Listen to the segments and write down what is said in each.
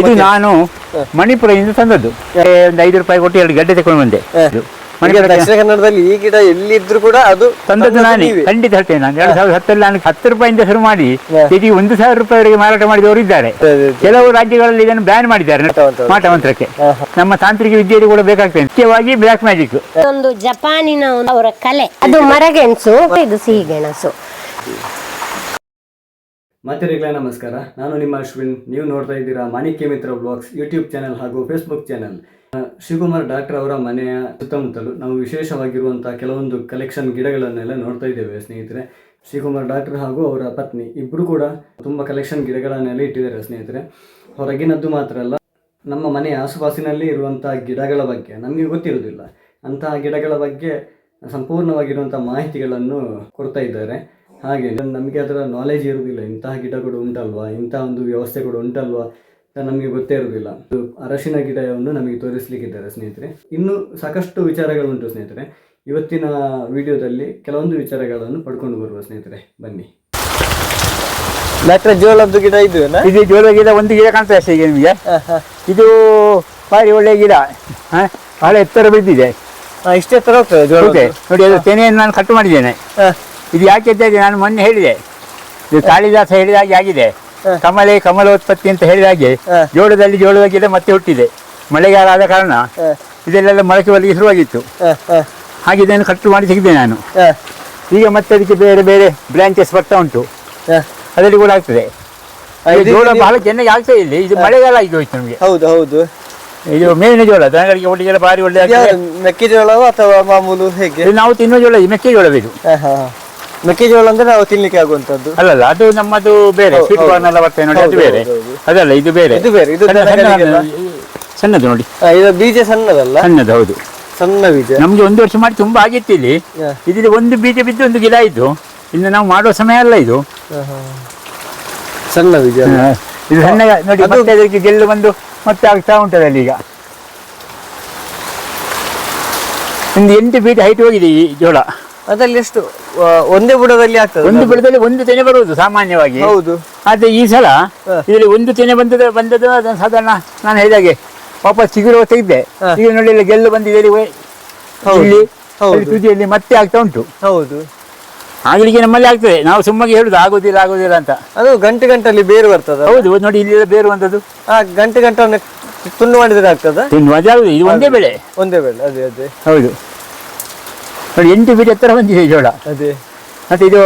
ಇದು ನಾನು ಮಣಿಪುರದಿಂದ ತಂದದ್ದು. ಒಂದು ಐದು ರೂಪಾಯಿ ಕೊಟ್ಟು ಎರಡು ಗಡ್ಡೆ ತಗೊಂಡು ಬಂದೆ. ದಕ್ಷಿಣ ಕನ್ನಡದಲ್ಲಿ ಈ ಗಿಡ ಎಲ್ಲಿದ್ರು ಕೂಡ ಅದು ತಂದದ್ದು ನಾನೇ. ಖಂಡಿತ ಹೇಳ್ತೇನೆ ನಾನು. ಎರಡು ಸಾವಿರದ ಹತ್ತರಲ್ಲಿ ನಾನು ಹತ್ತು ರೂಪಾಯಿಂದ ಶುರು ಮಾಡಿ ಇಡೀ ಕೆಜಿ ಒಂದು ಸಾವಿರ ರೂಪಾಯಿವರೆಗೆ ಮಾರಾಟ ಮಾಡಿದವರು ಇದ್ದಾರೆ. ಕೆಲವು ರಾಜ್ಯಗಳಲ್ಲಿ ಇದನ್ನು ಬ್ಯಾನ್ ಮಾಡಿದ್ದಾರೆ. ಮಾಟಮಂತ್ರ. ಮಾಟಮಂತ್ರಕ್ಕೆ. ನಮ್ಮ ತಾಂತ್ರಿಕ ವಿದ್ಯೆಯಲ್ಲಿ ಕೂಡ ಬೇಕಾಗ್ತದೆ. ಮುಖ್ಯವಾಗಿ ಬ್ಲಾಕ್ ಮ್ಯಾಜಿಕ್ ಒಂದು ಜಪಾನಿನ ಅವರ ಕಲೆ. ಅದು ಮರಗೆಣಸು ಇದು ಮಾತಿರಿಗಳ ನಮಸ್ಕಾರ. ನಾನು ನಿಮ್ಮ ಅಶ್ವಿನ್. ನೀವು ನೋಡ್ತಾ ಇದ್ದೀರಾ Manikya Mitra blogs YouTube channel ಹಾಗೂ ಫೇಸ್ಬುಕ್ ಚಾನೆಲ್. ಶಿವಕುಮಾರ್ ಡಾಕ್ಟರ್ ಅವರ ಮನೆಯ ಸುತ್ತಮುತ್ತಲು ನಾವು ವಿಶೇಷವಾಗಿರುವಂತಹ ಕೆಲವೊಂದು ಕಲೆಕ್ಷನ್ ಗಿಡಗಳನ್ನೆಲ್ಲ ನೋಡ್ತಾ ಇದ್ದೇವೆ, ಸ್ನೇಹಿತರೆ. ಶಿವಕುಮಾರ್ ಡಾಕ್ಟರ್ ಹಾಗೂ ಅವರ ಪತ್ನಿ ಇಬ್ಬರು ಕೂಡ ತುಂಬ ಕಲೆಕ್ಷನ್ ಗಿಡಗಳನ್ನೆಲ್ಲ ಇಟ್ಟಿದ್ದಾರೆ, ಸ್ನೇಹಿತರೆ. ಹೊರಗಿನದ್ದು ಮಾತ್ರ ಅಲ್ಲ, ನಮ್ಮ ಮನೆಯ ಆಸುಪಾಸಿನಲ್ಲಿ ಇರುವಂತಹ ಗಿಡಗಳ ಬಗ್ಗೆ. ನಮಗೆ ಗೊತ್ತಿರುವುದಿಲ್ಲ. ಅಂತಹ ಗಿಡಗಳ ಬಗ್ಗೆ ಸಂಪೂರ್ಣವಾಗಿರುವಂಥ ಮಾಹಿತಿಗಳನ್ನು ಕೊಡ್ತಾ ಇದ್ದಾರೆ. ಹಾಗೆ ನಮಗೆ ಅದರ ನಾಲೆಜ್ ಇರುವುದಿಲ್ಲ ಇಂತಹ ಗಿಡಗಳು ಉಂಟಲ್ವಾ? ಇಂತಹ ಒಂದು ವ್ಯವಸ್ಥೆ ಕೂಡ ಉಂಟಲ್ವಾ? ನಮಗೆ ಗೊತ್ತೇ ಇರುವುದಿಲ್ಲ ಇದು ಅರಶಿನ ಗಿಡವನ್ನು ನಮಗೆ ತೋರಿಸಲಿಕ್ಕಿದ್ದಾರೆ ಸ್ನೇಹಿತರೆ. ಇನ್ನು ಸಾಕಷ್ಟು ವಿಚಾರಗಳುಂಟು ಸ್ನೇಹಿತರೆ. ಇವತ್ತಿನ ವಿಡಿಯೋದಲ್ಲಿ ಕೆಲವೊಂದು ವಿಚಾರಗಳನ್ನು ಪಡ್ಕೊಂಡು ಬರುವ ಸ್ನೇಹಿತರೆ ಬನ್ನಿ. ಡಾಕ್ಟರ್ ಜೋಳದ್ದು ಗಿಡ ಇದು ಇದು ಜೋಳ ಗಿಡ ಒಂದು ಗಿಡ ಕಾಣ್ತದೆ ಅಷ್ಟೇ ಈಗ ನಿಮಗೆ. ಇದು ಭಾರಿ ಒಳ್ಳೆಯ ಗಿಡ. ಹ? ಬಹಳ ಎತ್ತರ ಬಿದ್ದಿದೆ. ಇಷ್ಟೆತ್ತರ ತರ ಹೋಗ್ತದೆ. ಜೋಳ ನೋಡಿ ಅದು ತೆನೆಯನ್ನು ನಾನು ಕಟ್ ಮಾಡಿದ್ದೇನೆ. ಇದು ಯಾಕೆ ಅಂತ ಹೇಳಿ ನಾನು ಮೊನ್ನೆ ಹೇಳಿದೆ. ಇದು ಕಾಳಿದಾಸ ಹೇಳಿದ ಹಾಗೆ ಆಗಿದೆ. ಕಮಲೆ ಕಮಲೋತ್ಪತ್ತಿ ಅಂತ ಹೇಳಿದ ಹಾಗೆ ಹ. ಜೋಳದಲ್ಲಿ ಜೋಳದ ಗಿಡ ಮತ್ತೆ ಹುಟ್ಟಿದೆ. ಮಳೆಗಾಲ ಆದ ಕಾರಣ ಇದೆಲ್ಲ ಮೊಳಕೆ ಒಳಗೆ ಶುರುವಾಗಿತ್ತು. ಹಾಗೆ ಇದನ್ನು ಕಟ್ ಮಾಡಿ ಸಿಗಿದೆ ನಾನು. ಈಗ ಮತ್ತೆ ಅದಕ್ಕೆ ಬೇರೆ ಬೇರೆ ಬ್ರಾಂಚಸ್ ಬರ್ತಾ ಉಂಟು. ಅದರಲ್ಲಿ ಕೂಡ ಆಗ್ತದೆ. ಇದು ಜೋಳ ಬಹಳ ಚೆನ್ನಾಗಿ ಆಗ್ತಾ ಇಲ್ಲಿ ಇದು ಮಳೆಗಾಲ ಆಗಿ ಹೋಯ್ತು ನಮಗೆ. ಹೌದು ಹೌದು. ಇದು ಮೇವಿನ ಜೋಳ ದನಗಳಿಗೆ ಒಳ್ಳೆಗೆಲ್ಲ ಭಾರಿ ಒಳ್ಳೆ ಮೆಕ್ಕೆಜೋಳ ಅಥವಾ ಮಾಮೂಲು ಹೇಗೆ? ನಾವು ತಿನ್ನೋ ಜೋಳ ಇದು. ಮೆಕ್ಕೆಜೋಳ ಬೇಕು. ಮೆಕ್ಕೆಜೋಳ ಅಂದ್ರೆ ನಾವು ತಿನ್ಲಿಕ್ಕೆ ಆಗುವಂತದ್ದು ಅಲ್ಲಲ್ಲ ಅದು ನಮ್ಮದು ಬೇರೆ ಸ್ವೀಟ್. ಕಾರ್ನ್ ಎಲ್ಲ ಬರ್ತದೆ ನೋಡಿ ಅದು ಬೇರೆ. ಅದಲ್ಲ ಇದು ಬೇರೆ ಇದು ಬೇರೆ, ಇದು ಸಣ್ಣ- ಸಣ್ಣ- ಸಣ್ಣದು ನೋಡಿ ಇದು ಬೀಜ ಸಣ್ಣದಲ್ಲ ಸಣ್ಣದು ಹೌದು ಸಣ್ಣ ಬೀಜ ನಮ್ಗೆ ಒಂದು ವರ್ಷ ಮಾಡಿ ತುಂಬಾ ಆಗಿತ್ತು ಇಲ್ಲಿ ಹ. ಇದರಲ್ಲಿ ಒಂದು ಬೀಜ ಬಿದ್ದು ಒಂದು ಗಿಡ ಇದ್ದು ಇನ್ನು ನಾವು ಮಾಡುವ ಸಮಯ ಅಲ್ಲ ಇದು ಹ, ಹ. ಸಣ್ಣ ಬೀಜ ಅಲ್ಲ? ಹ. ಇದು ಸಣ್ಣ ನೋಡಿ ಅದು- ಮತ್ತೆ ಅದಕ್ಕೆ ಗೆಲ್ಲು ಬಂದು ಮತ್ತೆ ಆಗ್ತಾ ಉಂಟದಲ್ಲಿ ಈಗ ಒಂದು ಎಂಟು ಬೀಜ ಹೈಟ್ ಹೋಗಿದೆ ಈ ಜೋಳ ಅದ್ರಲ್ಲಿ ಎಷ್ಟು ಒಂದೇ ಬುಡದಲ್ಲಿ ಆಗ್ತದೆ ಒಂದು ಬುಡದಲ್ಲಿ ಒಂದು ತೆನೆ ಬರುವುದು ಸಾಮಾನ್ಯವಾಗಿ. ಹೌದು. ಆದ್ರೆ ಈ ಸಲ. ಇದರಲ್ಲಿ ಒಂದು ತೆನೆ ಬಂದದ ಬಂದದ್ದು ಅದನ್ನು ಸಾಧಾರಣ ನಾನು ಹೇಳಿದಾಗೆ ವಾಪಸ್ ಚಿಗುರು ತೆಗೆದೆ. ಈಗ ನೋಡಿ ಇಲ್ಲಿ ಗೆಲ್ಲು ಬಂದಿದೆ ಇಲ್ಲಿ ತುದಿಯಲ್ಲಿ ಮತ್ತೆ ಆಗ್ತಾ ಉಂಟು. ಹೌದು. ಆಗ್ಲಿಕ್ಕೆ ನಮ್ಮಲ್ಲಿ ಆಗ್ತದೆ. ನಾವು ಸುಮ್ಮಗೆ ಹೇಳುದು ಆಗೋದಿಲ್ಲ ಆಗೋದಿಲ್ಲ ಅಂತ. ಅದು ಗಂಟೆ ಗಂಟಲ್ಲಿ ಬೇರು ಬರ್ತದೆ ಹೌದು ನೋಡಿ ಇಲ್ಲಿ ಬೇರುವಂತದ್ದು ಆ ಗಂಟೆ ಗಂಟೆ ತುಂಡು ಮಾಡಿದ್ರೆ ಆಗ್ತದ? ತಿನ್ನುವ ಆಗುದು ಇದು ಒಂದೇ ಬೆಳೆ. ಒಂದೇ ಬೆಳೆ ಅದೇ ಅದೇ. ಹೌದು. ನೋಡಿ ಎಂಟು ಫೀಟ್ ಎತ್ತರ ಬಂದಿದೆ ಜೋಳ. ಅದೇ. ಮತ್ತೆ ಇದು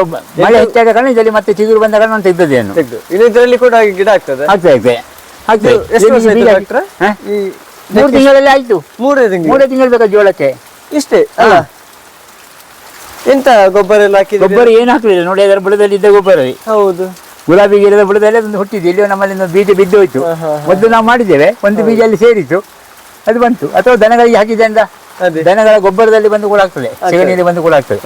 ಮಳೆ ಹೆಚ್ಚಾದ ಕಾರಣ ಇದರಲ್ಲಿ ಮತ್ತೆ ಚಿಗುರು ಬಂದ ಕಾರಣ ಅಂತ ಇದ್ದದೇನು ತೆಗ್ದು. ಇನ್ನು ಇದರಲ್ಲಿ ಕೂಡ ಗಿಡ ಆಗ್ತದೆ. ಆಗ್ತಾ ಇದೆ ಆಗ್ತದೆ ಮೂರು ತಿಂಗಳಲ್ಲಿ ಆಯ್ತು. ಮೂರೇ ತಿಂಗಳು. ಮೂರೇ ತಿಂಗಳು ಬೇಕಾ ಜೋಳಕ್ಕೆ? ಇಷ್ಟೇ ಅಲ್ಲ. ಎಂತ ಗೊಬ್ಬರ ಎಲ್ಲ ಹಾಕಿ ಗೊಬ್ಬರ ಏನು ಹಾಕಲಿಲ್ಲ. ನೋಡಿ ಅದರ ಬುಡದಲ್ಲಿ ಇದ್ದ ಗೊಬ್ಬರವೇ ಹೌದು. ಗುಲಾಬಿ ಗಿಡದ ಬುಡದಲ್ಲಿ ಅದೊಂದು ಹುಟ್ಟಿದ್ದು. ಇಲ್ಲಿ ನಮ್ಮಲ್ಲಿ ಒಂದು ಬೀಜ ಬಿದ್ದು ಹೋಯ್ತು. ಮೊದಲು ನಾವು ಮಾಡಿದ್ದೇವೆ. ಒಂದು ಬೀಜ ಅಲ್ಲಿ ಸೇರಿತು ಅದು ಬಂತು. ಅಥವಾ ದನಗಳಿಗೆ ಹಾಕಿದೆ ಅಂತ ದನಗಳ ಗೊಬ್ಬರದಲ್ಲಿ ಬಂದು ಕೂಡ ಆಗ್ತದೆ. ಸಗಣಿಯಲ್ಲಿ ಬಂದು ಕೂಡ ಆಗ್ತದೆ.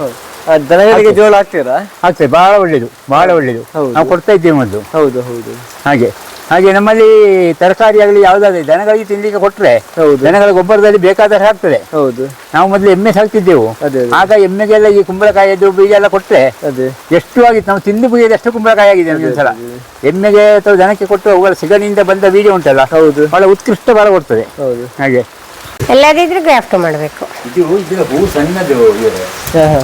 ದನಗಳಿಗೆ ಜೋಳ ಹಾಕ್ತೀರಾ? ಆಗ್ತದೆ. ಬಹಳ ಒಳ್ಳೇದು. ಬಹಳ ಒಳ್ಳೇದು. ನಾವು ಕೊಡ್ತಾ ಇದ್ದೇವೆ ಮೊದಲು. ಹೌದು ಹೌದು. ಹಾಗೆ. ಹಾಗೆ ನಮ್ಮಲ್ಲಿ ತರಕಾರಿ ಆಗಲಿ ಯಾವುದಾದ್ರೆ ದನಗಳಿಗೆ ತಿನ್ಲಿಕ್ಕೆ ಕೊಟ್ಟರೆ ಹೌದು. ದನಗಳ ಗೊಬ್ಬರದಲ್ಲಿ ಬೇಕಾದ್ರೆ ಹಾಕ್ತದೆ. ಹೌದು. ನಾವು ಮೊದಲು ಎಮ್ಮೆ ಸಾಕ್ತಿದ್ದೆವು. ಆಗ ಎಮ್ಮೆಗೆಲ್ಲ ಈ ಕುಂಬಳಕಾಯಿದ್ದು ಬೀಜ ಎಲ್ಲ ಕೊಟ್ಟರೆ ಅದೇ. ಎಷ್ಟು ಆಗಿತ್ತು? ನಾವು ತಿಂದು ಬೀಜದ ಎಷ್ಟು ಕುಂಬಳಕಾಯಿ ಆಗಿದೆ ನಮಗೆ ಒಂದ್ಸಲ. ಎಮ್ಮೆಗೆ ಅಥವಾ ದನಕ್ಕೆ ಕೊಟ್ಟು ಅವುಗಳ ಸಿಗಣಿಯಿಂದ ಬಂದ ಬೀಜ ಉಂಟಲ್ಲ ಹೌದು. ಬಹಳ ಉತ್ಕೃಷ್ಟ ಬಹಳ ಕೊಡ್ತದೆ. ಹೌದು. ಹಾಗೆ. ಎಲ್ಲದಿದ್ರೆ ಗ್ರಾಫ್ಟ್ ಮಾಡಬೇಕು. ಇದು ಇದರ ಹೂ ಸಣ್ಣದು ಇದೆ. ಹಾ.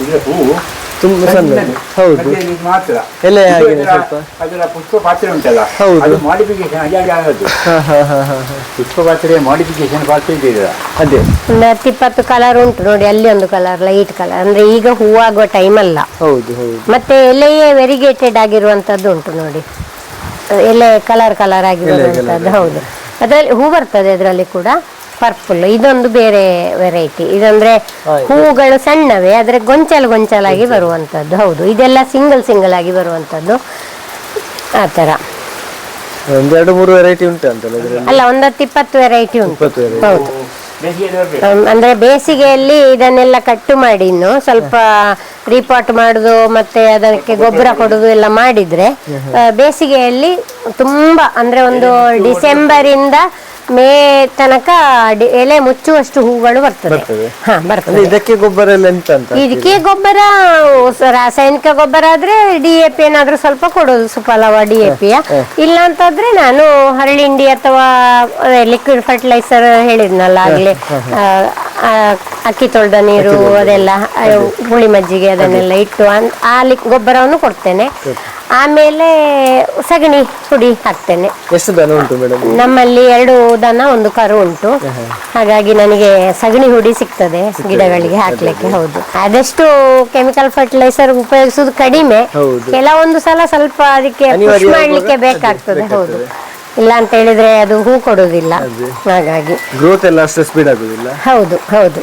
ಇದರ ಹೂ ತುಂಬಾ ಸಣ್ಣದು ಹೌದು. ಮಾತ್ರ. ಎಲೆ ಹಾಗೆ ಅದರ- ಸ್ವಲ್ಪ. ಅದರ ಪುಷ್ಪ ಪಾತ್ರೆ ಉಂಟಲ್ಲ? ಹೌದು. ಅದು ಮಾಡಿಫಿಕೇಶನ್ ಹಾಗೆ ಆಗೋದು. ಹಾ ಹಾ ಹಾ ಹಾ ಹಾ. ಪುಷ್ಪ ಪಾತ್ರೆ ಮಾಡಿಫಿಕೇಶನ್ ಪಾತ್ರೆ ಇದೆ ಅದೇ. ಒಂದು ಹತ್ತಿಪ್ಪತ್ತು ಕಲರ್ ಉಂಟು ನೋಡಿ ಅಲ್ಲಿ ಒಂದು ಕಲರ್ ಲೈಟ್ ಕಲರ್ ಅಂದ್ರೆ ಈಗ ಹೂವಾಗುವ ಟೈಮ್ ಅಲ್ಲ. ಹೌದು ಹೌದು. ಮತ್ತೆ ಎಲೆಯೇ ವೆರಿಗೇಟೆಡ್ ಆಗಿರುವಂತದ್ದು ಉಂಟು ನೋಡಿ. ಎಲೆ ಕಲರ್ ಕಲರ್ ಆಗಿರುವಂತದ್ದು ಹೌದು. ಅದರಲ್ಲಿ ಹೂ ಬರ್ತದೆ ಅದರಲ್ಲಿ ಕೂಡ. ಪರ್ಪಲ್ ಇದೊಂದು ಬೇರೆ ವೆರೈಟಿ ಇದಂದ್ರೆ ಹೂಗಳು ಸಣ್ಣವೇ ಆದ್ರೆ ಗೊಂಚಲ್ ಗೊಂಚಲಾಗಿ ಬರುವಂತದ್ದು. ಹೌದು ಇದೆಲ್ಲ ಸಿಂಗಲ್ ಸಿಂಗಲ್ ಆಗಿ ಬರುವಂತದ್ದು. ಆ ತರ. ಒಂದೆರಡು ಮೂರು ವೆರೈಟಿ ಉಂಟು ಅಂತಲ್ಲ ಇದರಲ್ಲಿ? ಅಲ್ಲ ಒಂದ್ ಇಪ್ಪತ್ತು ವೆರೈಟಿ ಉಂಟು. ಇಪ್ಪತ್ತು ಹೌದು. ಅಂದ್ರೆ ಬೇಸಿಗೆಯಲ್ಲಿ ಇದನ್ನೆಲ್ಲ ಕಟ್ಟು ಮಾಡಿ ಇನ್ನು ಸ್ವಲ್ಪ ರೀಪಾಟ್ ಮಾಡುದು ಮತ್ತೆ ಅದಕ್ಕೆ ಗೊಬ್ಬರ ಕೊಡುದು ಎಲ್ಲ ಮಾಡಿದ್ರೆ ಆ, ಬೇಸಿಗೆಯಲ್ಲಿ ತುಂಬಾ ಅಂದ್ರೆ ಒಂದು ಡಿಸೆಂಬರ್ ಇಂದ ಮೇ ತನಕ ಡಿ- ಎಲೆ ಮುಚ್ಚುವಷ್ಟು ಹೂಗಳು ಬರ್ತದೆ. ಬರ್ತದೆ. ಹಾ ಅಂದ್ರೆ ಇದಕ್ಕೆ ಗೊಬ್ಬರ ಎಲ್ಲ ಎಂತ ಅಂತ ಇದಕ್ಕೆ ಗೊಬ್ಬರ ಸ- ರಾಸಾಯನಿಕ ಗೊಬ್ಬರ ಆದ್ರೆ ಡಿ ಎ ಪಿ ಏನಾದ್ರೂ ಸ್ವಲ್ಪ ಕೊಡೋದು ಸುಫಲವ ಡಿ ಎ ಪಿಯ ಇಲ್ಲ ಅಂತಂದ್ರೆ ನಾನು ಹರಳಿಂಡಿ ಅಥವಾ ಲಿಕ್ವಿಡ್ ಫರ್ಟಿಲೈಸರ್ ಹೇಳಿದ್ನಲ್ಲ ಆಗ್ಲಿ. ಆ, ಆ, ಅಕ್ಕಿ ತೊಳೆದ ನೀರು ಅದೆಲ್ಲ ಆ, ಹುಳಿ ಮಜ್ಜಿಗೆ ಅದನ್ನೆಲ್ಲ ಇಟ್ಟು ಅನ್- ಆ ಲಿಕ್ ಗೊಬ್ಬರವನ್ನು ಕೊಡ್ತೇನೆ. ಆಮೇಲೆ ಸಗಣಿ ಪುಡಿ ಹಾಕ್ತೇನೆ. ಎಷ್ಟು ದನ ಉಂಟು ಮೇಡಮ್ ನಮ್ಮಲ್ಲಿ ಎರಡು ದನ ಒಂದು ಕರು ಉಂಟು. ಹಾಗಾಗಿ ನನಗೆ ಸಗಣಿ ಹುಡಿ ಸಿಗ್ತದೆ ಗಿಡಗಳಿಗೆ ಹಾಕ್ಲಿಕ್ಕೆ ಹೌದು. ಆದಷ್ಟು ಕೆಮಿಕಲ್ ಫರ್ಟಿಲೈಸರ್ ಉಪಯೋಗಿಸುವುದು ಕಡಿಮೆ. ಹೌದು. ಕೆಲವೊಂದು ಸಲ ಸ್ವಲ್ಪ ಅದಕ್ಕೆ push ಮಾಡ್ಲಿಕ್ಕೆ ಬೇಕಾಗ್ತದೆ ಹೌದು. ಇಲ್ಲ ಅಂತ ಹೇಳಿದ್ರೆ ಅದು ಹೂ ಕೊಡುವುದಿಲ್ಲ. ಹಾಗಾಗಿ. ಗ್ರೋತ್ ಎಲ್ಲ ಅಷ್ಟು ಸ್ಪೀಡ್ ಆಗುದಿಲ್ಲ. ಹೌದು ಹೌದು.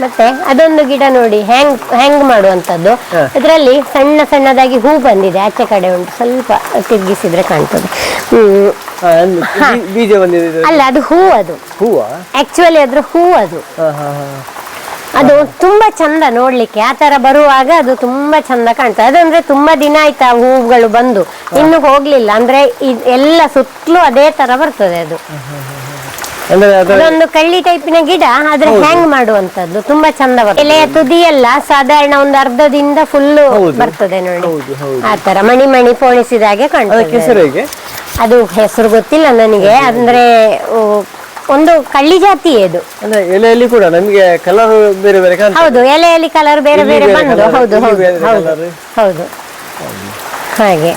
ಮತ್ತೆ ಅದೊಂದು ಗಿಡ ನೋಡಿ ಹ್ಯಾಂಗ್ ಹ್ಯಾಂಗ್ ಮಾಡುವಂತದ್ದು ಅದರಲ್ಲಿ ಸಣ್ಣ ಸಣ್ಣದಾಗಿ ಹೂ ಬಂದಿದೆ. ಆಚೆ ಕಡೆ ಉಂಟು. ಸ್ವಲ್ಪ ತಿರುಗಿಸಿದ್ರೆ ಕಾಣ್ತದೆ. ಬೀಜ ಬಂದಿದೆ ಅಲ್ಲ ಅದು ಹೂ ಅದು. ಹೂವ? ಆಕ್ಚುಲಿ ಅದ್ರ ಹೂ ಅದು. ಅದು ತುಂಬಾ ಚಂದ ನೋಡ್ಲಿಕ್ಕೆ. ಆ ತರ ಬರುವಾಗ ಅದು ತುಂಬಾ ಚಂದ ಕಾಣ್ತದೆ. ಅದಂದ್ರೆ ತುಂಬಾ ದಿನ ಆಯ್ತಾ ಹೂಗಳು ಬಂದು. ಇನ್ನು ಹೋಗ್ಲಿಲ್ಲ. ಅಂದ್ರೆ ಎಲ್ಲ ಸುತ್ತಲೂ ಅದೇ ತರ ಬರ್ತದೆ ಅದು. ಅಂದ್ರೆ ಅದರ ಅದೊಂದು ಕಳ್ಳಿ ಟೈಪಿನ ಗಿಡ ಅದ್ರ ಹ್ಯಾಂಗ್ ಮಾಡುವಂತದ್ದು ತುಂಬಾ ಚಂದ ಬರ್ತದೆ. ಎಲೆಯ ತುದಿಯೆಲ್ಲ ಸಾಧಾರಣ ಒಂದು ಅರ್ಧದಿಂದ ಫುಲ್ ಹೌದು. ಬರ್ತದೆ ನೋಡಿ. ಹೌದು, ಹೌದು. ಆ ತರ ಮಣಿ ಮಣಿ ಪೋಣಿಸಿದ ಹಾಗೆ ಅದಕ್ಕೆ ಕಾಣ್ತದೆ ಹೆಸರು ಹೇಗೆ? ಅದು ಹೆಸರು ಗೊತ್ತಿಲ್ಲ ನನಗೆ. ಅಂದ್ರೆ ಒಂದು ಕಳ್ಳಿ ಜಾತಿ ಇದು ಅಂದ್ರೆ ಎಲೆಯಲ್ಲಿ ಕೂಡ ನಮಗೆ ಕಲರ್ ಬೇರೆ ಬೇರೆ ಕಾಣ್ತದೆ. ಹೌದು ಎಲೆಯಲ್ಲಿ ಕಲರ್ ಬೇರೆ ಇಲ್ಲಿ ಬೇರೆ ಬೇರೆ ಬಂದು. colour, ಹೌದು ಇಲ್ಲಿ ಹೌದು ಬೇರೆ ಹೌದು colour. ಹೌದು. ಹಾಗೆ.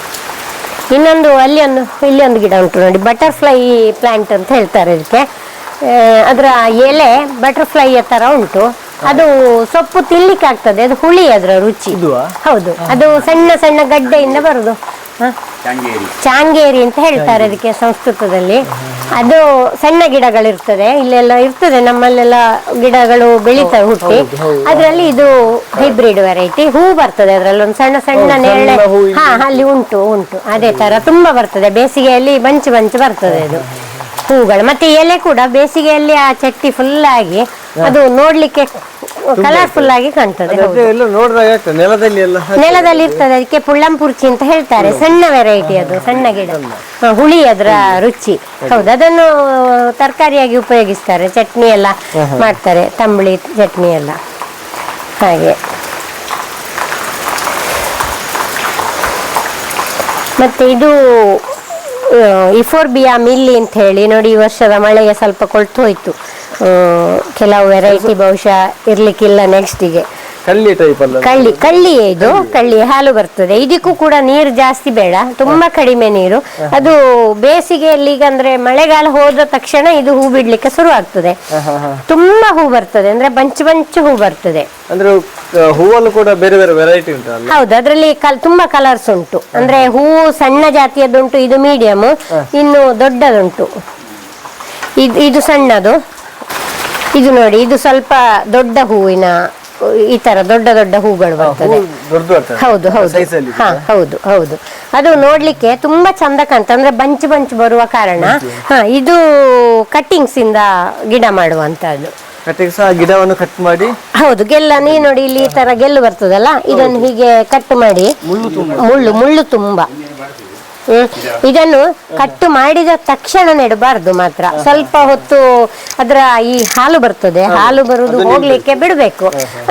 ಇನ್ನೊಂದು ಅಲ್ಲಿ ಒಂದು ಇಲ್ಲಿ ಒಂದು ಗಿಡ ಉಂಟು ನೋಡಿ. ಬಟರ್ಫ್ಲೈ ಪ್ಲಾಂಟ್ ಅಂತ ಹೇಳ್ತಾರೆ ಇದಕ್ಕೆ. ಅದರ ಎಲೆ ಬಟರ್ಫ್ಲೈ ತರ ಉಂಟು. ಅದು ಸೊಪ್ಪು ತಿನ್ಲಿಕ್ಕೆ ಆಗ್ತದೆ ಅದು ಹುಳಿ ಅದರ ರುಚಿ? ಹೌದು. ಅದು ಸಣ್ಣ ಸಣ್ಣ ಗಡ್ಡೆಯಿಂದ ಬರುದು. ಹ? ಚಾಂಗೇರಿ. ಚಾಂಗೇರಿ ಅಂತ ಹೇಳ್ತಾರೆ ಅದಕ್ಕೆ ಸಂಸ್ಕೃತದಲ್ಲಿ. ಅದು ಸಣ್ಣ ಗಿಡಗಳಿರ್ತದೆ. ಇಲ್ಲೆಲ್ಲ ಇರ್ತದೆ ನಮ್ಮಲ್ಲೆಲ್ಲ ಗಿಡಗಳು ಬೆಳೀತಾರೆ ಹುಟ್ಟಿ. ಅದರಲ್ಲಿ ಇದು ಹೈಬ್ರಿಡ್ ವೆರೈಟಿ ಹೂ ಬರ್ತದೆ ಅದರಲ್ಲಿ ಒಂದು ಸಣ್ಣ ಸಣ್ಣ ನೆರಳೆ ನೇರಳೆ. ಹೂ ಹಾ ಅಲ್ಲಿ ಉಂಟು ಉಂಟು. ಅದೇ ತರ ತುಂಬಾ ಬರ್ತದೆ. ಬೇಸಿಗೆಯಲ್ಲಿ ಬಂಚು ಬಂಚು ಬರ್ತದೆ ಅದು. ಹೂಗಳು ಮತ್ತೆ ಎಲೆ ಕೂಡ ಬೇಸಿಗೆಯಲ್ಲಿ ಆ ಚಟ್ಟಿ ಫುಲ್ ಆಗಿ ಅದು ನೋಡ್ಲಿಕ್ಕೆ ಕಲರ್ಫುಲ್ ಆಗಿ ಕಾಣ್ತದೆ ನೆಲದಲ್ಲಿ ನೆಲದಲ್ಲಿ ಇರ್ತದೆ. ಅದಕ್ಕೆ ಪುಳ್ಳಂಪುರ್ಚಿ ಅಂತ ಹೇಳ್ತಾರೆ ಸಣ್ಣ ವೆರೈಟಿ ಅದು ಸಣ್ಣ ಗಿಡ. ಹುಳಿ ಅದರ ರುಚಿ. ಹೌದು ಅದನ್ನು ತರಕಾರಿಯಾಗಿ ಉಪಯೋಗಿಸ್ತಾರೆ ಚಟ್ನಿ ಎಲ್ಲ ಮಾಡ್ತಾರೆ ತಂಬಳಿ ಚಟ್ನಿ ಎಲ್ಲ. ಹಾಗೆ. ಮತ್ತೆ ಇದು ಇಫೋರ್ಬಿಯಾ ಮಿಲ್ಲಿ ಅಂತ ಹೇಳಿ ನೋಡಿ ಈ ವರ್ಷದ ಮಳೆಗೆ ಸ್ವಲ್ಪ ಕೊಳ್ತು ಹೋಯ್ತು. ಕೆಲವು ವೆರೈಟಿ ಬಹುಶಃ ಇರ್ಲಿಕ್ಕಿಲ್ಲ ನೆಕ್ಸ್ಟಿಗೆ ಕಳ್ಳಿ ಟೈಪ್ ಅಲ್ಲ. ಕಳ್ಳಿ ಇದು ಕಳ್ಳಿ. ಹಾಲು ಬರ್ತದೆ. ಇದಕ್ಕೂ ಕೂಡ ನೀರು ಜಾಸ್ತಿ ಬೇಡ. ತುಂಬಾ ಕಡಿಮೆ ನೀರು. ಅದು ಬೇಸಿಗೆಯಲ್ಲಿ ಈಗ ಅಂದ್ರೆ ಮಳೆಗಾಲ ಹೋದ ತಕ್ಷಣ ಇದು ಹೂ ಬಿಡ್ಲಿಕ್ಕೆ ಶುರು ಆಗ್ತದೆ ತುಂಬಾ ಹೂ ಬರ್ತದೆ. ಅಂದ್ರೆ ಬಂಚು ಬಂಚು ಹೂ ಬರ್ತದೆ. ಅಂದ್ರೆ ಹೂವಲ್ಲೂ ಕೂಡ ಬೇರೆ ಬೇರೆ ವೆರೈಟಿ ಉಂಟು ಹೌದು ಅದರಲ್ಲಿ ಕಲ್ ತುಂಬಾ ಕಲರ್ಸ್ ಉಂಟು. ಅಂದ್ರೆ ಹೂವು ಸಣ್ಣ ಜಾತಿಯದುಂಟು ಇದು ಮೀಡಿಯಂ ಇನ್ನು ದೊಡ್ಡದುಂಟು. ಇದು ಇದು ಸಣ್ಣದು. ಇದು ನೋಡಿ ಇದು ಸ್ವಲ್ಪ ದೊಡ್ಡ ಹೂವಿನ ಈ ತರ ದೊಡ್ಡ ದೊಡ್ಡ ಹೂಗಳು ಬರ್ತದೆ. ಹೌದು ಹೌದು. ಹಾ ಹೌದು ಹೌದು. ಅದು ನೋಡ್ಲಿಕ್ಕೆ ತುಂಬಾ ಚಂದ ಕಾಣ್ತದೆ ಅಂದ್ರೆ ಬಂಚ್ ಬಂಚು ಬರುವ ಕಾರಣ. ಹಾ ಇದು ಕಟ್ಟಿಂಗ್ಸ್ ಇಂದ ಗಿಡ ಮಾಡುವಂತದ್ದು ಗಿಡವನ್ನು ಕಟ್ ಮಾಡಿ? ಹೌದು ಗೆಲ್ಲ ನೀ ನೋಡಿ ಇಲ್ಲಿ ಈ ತರ ಗೆಲ್ಲು ಬರ್ತದಲ್ಲ ಇದನ್ನು ಹೀಗೆ ಕಟ್ ಮಾಡಿ. ಮುಳ್ಳು ಮುಳ್ಳು ತುಂಬಾ. ಇದನ್ನು ಕಟ್ಟು ಮಾಡಿದ ತಕ್ಷಣ ನೆಡಬಾರ್ದು ಮಾತ್ರ. ಸ್ವಲ್ಪ ಹೊತ್ತು ಅದರ ಈ ಹಾಲು ಬರ್ತದೆ. ಹಾಲು ಬರುದು ಹೋಗ್ಲಿಕ್ಕೆ ಬಿಡಬೇಕು.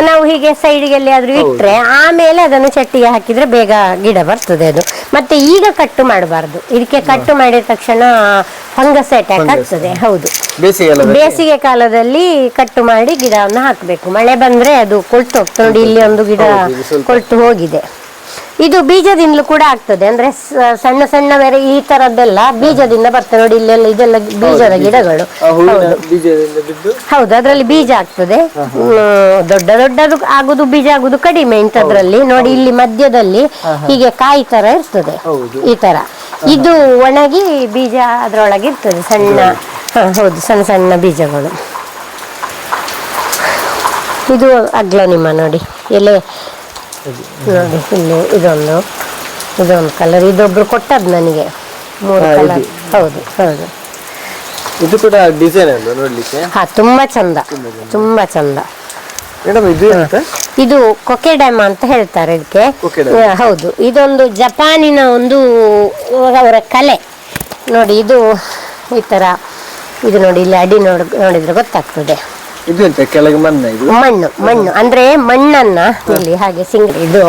ನಾವು ಹೀಗೆ ಸೈಡ್ಗೆ ಎಲ್ಲಿಯಾದ್ರೂ ಇಟ್ರೆ ಆಮೇಲೆ ಅದನ್ನು ಚಟ್ಟಿಗೆ ಹಾಕಿದ್ರೆ ಬೇಗ ಗಿಡ ಬರ್ತದೆ ಅದು. ಮತ್ತೆ ಈಗ ಕಟ್ಟು ಮಾಡಬಾರ್ದು. ಇದಕ್ಕೆ ಕಟ್ಟು ಮಾಡಿದ ತಕ್ಷಣ ಫಂಗಸ್ ಅಟ್ಯಾಕ್ ಆಗ್ತದೆ. ಹೌದು. ಬೇಸಿಗೆ ಬೇಸಿಗೆ ಕಾಲದಲ್ಲಿ ಕಟ್ಟು ಮಾಡಿ ಗಿಡವನ್ನು ಹಾಕಬೇಕು. ಮಳೆ ಬಂದ್ರೆ ಅದು ಕೊಳ್ತು ಹೋಗ್ತದೆ. ನೋಡಿ ಇಲ್ಲಿ ಒಂದು ಗಿಡ ಕೊಳ್ತು ಹೋಗಿದೆ. ಇದು ಬೀಜದಿಂದಲೂ ಕೂಡ ಆಗ್ತದೆ. ಅಂದ್ರೆ ಸಣ್ಣ ಸಣ್ಣ ಬೇರೆ ಈ ತರದ್ದೆಲ್ಲ ಬೀಜದಿಂದ ಬರ್ತದೆ ನೋಡಿ ಇಲ್ಲೆಲ್ಲ ಇದೆಲ್ಲ ಬೀಜದ ಗಿಡಗಳು. ಹೌದು. ಅದರಲ್ಲಿ ಬೀಜ ಆಗ್ತದೆ. ದೊಡ್ಡ ದೊಡ್ಡದು ಆಗುದು ಬೀಜ ಆಗುದು ಕಡಿಮೆ ಇಂಥದ್ರಲ್ಲಿ. ನೋಡಿ ಇಲ್ಲಿ ಮಧ್ಯದಲ್ಲಿ ಹೀಗೆ ಕಾಯಿ ತರ ಇರ್ತದೆ. ಈ ತರ. ಇದು ಒಣಗಿ ಬೀಜ ಅದ್ರೊಳಗೆ ಇರ್ತದೆ ಸಣ್ಣ ಹೌದು ಸಣ್ಣ ಸಣ್ಣ ಬೀಜಗಳು. ಇದು ಅಗ್ಲ ನಿಮ್ಮ ನೋಡಿ. ಎಲೆ ನೋಡಿ ಇಲ್ಲಿ ಇದೊಂದು ಇದೊಂದು ಕಲರ್ ಇದೊಬ್ರು ಕೊಟ್ಟದ್ದು ನನಗೆ. ಮೂರು ಕಲರ್ ಹೌದು ಹೌದು. ಇದು ಕೂಡ ಡಿಸೈನ್ ಅಲ್ವಾ ನೋಡ್ಲಿಕ್ಕೆ? ಹಾ ತುಂಬಾ ಚಂದ. ತುಂಬಾ ಚಂದ. ಮೇಡಮ್ ಇದು ಅಂತ ಇದು ಕೊಕೆಡಮ ಅಂತ ಹೇಳ್ತಾರೆ ಇದಕ್ಕೆ. ಹೌದು. ಇದೊಂದು ಜಪಾನಿನ ಒಂದು ಅವರ ಕಲೆ. ನೋಡಿ ಇದು ಈ ತರ. ಇದು ನೋಡಿ ಇಲ್ಲಿ ಅಡಿ ನೋಡ್ ನೋಡಿದ್ರೆ ಗೊತ್ತಾಗ್ತದೆ. ಇದು ಎಂತ ಕೆಳಗೆ ಮಣ್ಣ ಇದು? ಮಣ್ಣು ಮಣ್ಣು. ಅಂದ್ರೆ ಮಣ್ಣನ್ನ ಇಲ್ಲಿ ಹಾಗೆ ಸಿಂಗಡಿ ಇದು.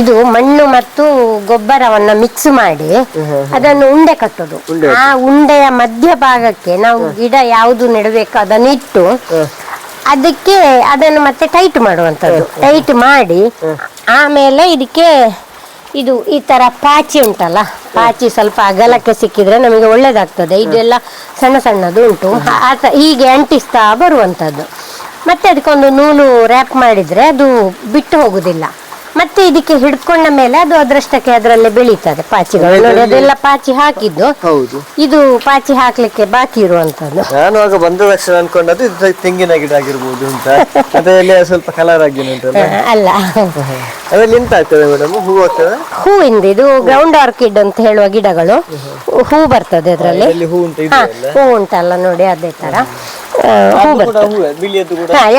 ಇದು ಮಣ್ಣು ಮತ್ತು ಗೊಬ್ಬರವನ್ನ ಮಿಕ್ಸ್ ಮಾಡಿ ಅದನ್ನು ಉಂಡೆ ಕಟ್ಟೋದು. ಆ ಉಂಡೆಯ ಮಧ್ಯ ಭಾಗಕ್ಕೆ ನಾವು ಗಿಡ ಯಾವುದು ನೆಡಬೇಕು ಅದನ್ನು ಇಟ್ಟು ಅದಕ್ಕೆ ಅದನ್ನು ಮತ್ತೆ ಟೈಟ್ ಮಾಡುವಂತದ್ದು ಟೈಟ್ ಮಾಡಿ ಆಮೇಲೆ ಇದಕ್ಕೆ ಇದು ಈ ತರ ಪಾಚಿ ಉಂಟಲ್ಲ? ಪಾಚಿ ಸ್ವಲ್ಪ ಅಗಲಕ್ಕೆ ಸಿಕ್ಕಿದ್ರೆ ನಮಗೆ ಒಳ್ಳೇದಾಗ್ತದೆ. ಇದೆಲ್ಲ ಸಣ್ಣ ಸಣ್ಣದು ಉಂಟು. ಹೀಗೆ ಅಂಟಿಸ್ತಾ ಬರುವಂಥದ್ದು ಮತ್ತೆ ಅದಕ್ಕೊಂದು ನೂಲು ರ್ಯಾಪ್ ಮಾಡಿದ್ರೆ ಅದು ಬಿಟ್ಟು ಹೋಗುದಿಲ್ಲ. ಮತ್ತೆ ಇದಕ್ಕೆ ಹಿಡ್ಕೊಂಡ ಮೇಲೆ ಅದು ಅದ್ರಷ್ಟಕ್ಕೆ ಅದರಲ್ಲೇ ಬೆಳೀತದೆ ಪಾಚಿಗಳು. ನೋಡಿ ಅದೆಲ್ಲ ಪಾಚಿ ಹಾಕಿದ್ದು. ಹೌದು. ಇದು ಪಾಚಿ ಹಾಕ್ಲಿಕ್ಕೆ ಬಾಕಿ ಇರುವಂತದ್ದು. ನಾನು ಆಗ ಬಂದ ತಕ್ಷಣ ಅನ್ಕೊಂಡದ್ದು ಇದು ತೆಂಗಿನ ಗಿಡ ಆಗಿರ್ಬೋದು ಅಂತ. ಅದರಲ್ಲಿ ಸ್ವಲ್ಪ ಕಲರ್ ಆಗಿ ಉಂಟಲ್ಲ ಅಲ್ಲ? ಅದ್ರಲ್ಲಿ ಎಂತ ಆಗ್ತದೆ ಮೇಡಮ್ ಹೂ ಆಗ್ತದೆ? ಹೂವಿಂದ ಇದು ಗ್ರೌಂಡ್ ಆರ್ಕಿಡ್ ಅಂತ ಹೇಳುವ ಗಿಡಗಳು. ಹೂ ಬರ್ತದೆ ಅದರಲ್ಲಿ. ಹೂ ಉಂಟು ಹೂ ಉಂಟಲ್ಲ ನೋಡಿ ಅದೇ ತರ. ಆ, ಹೂ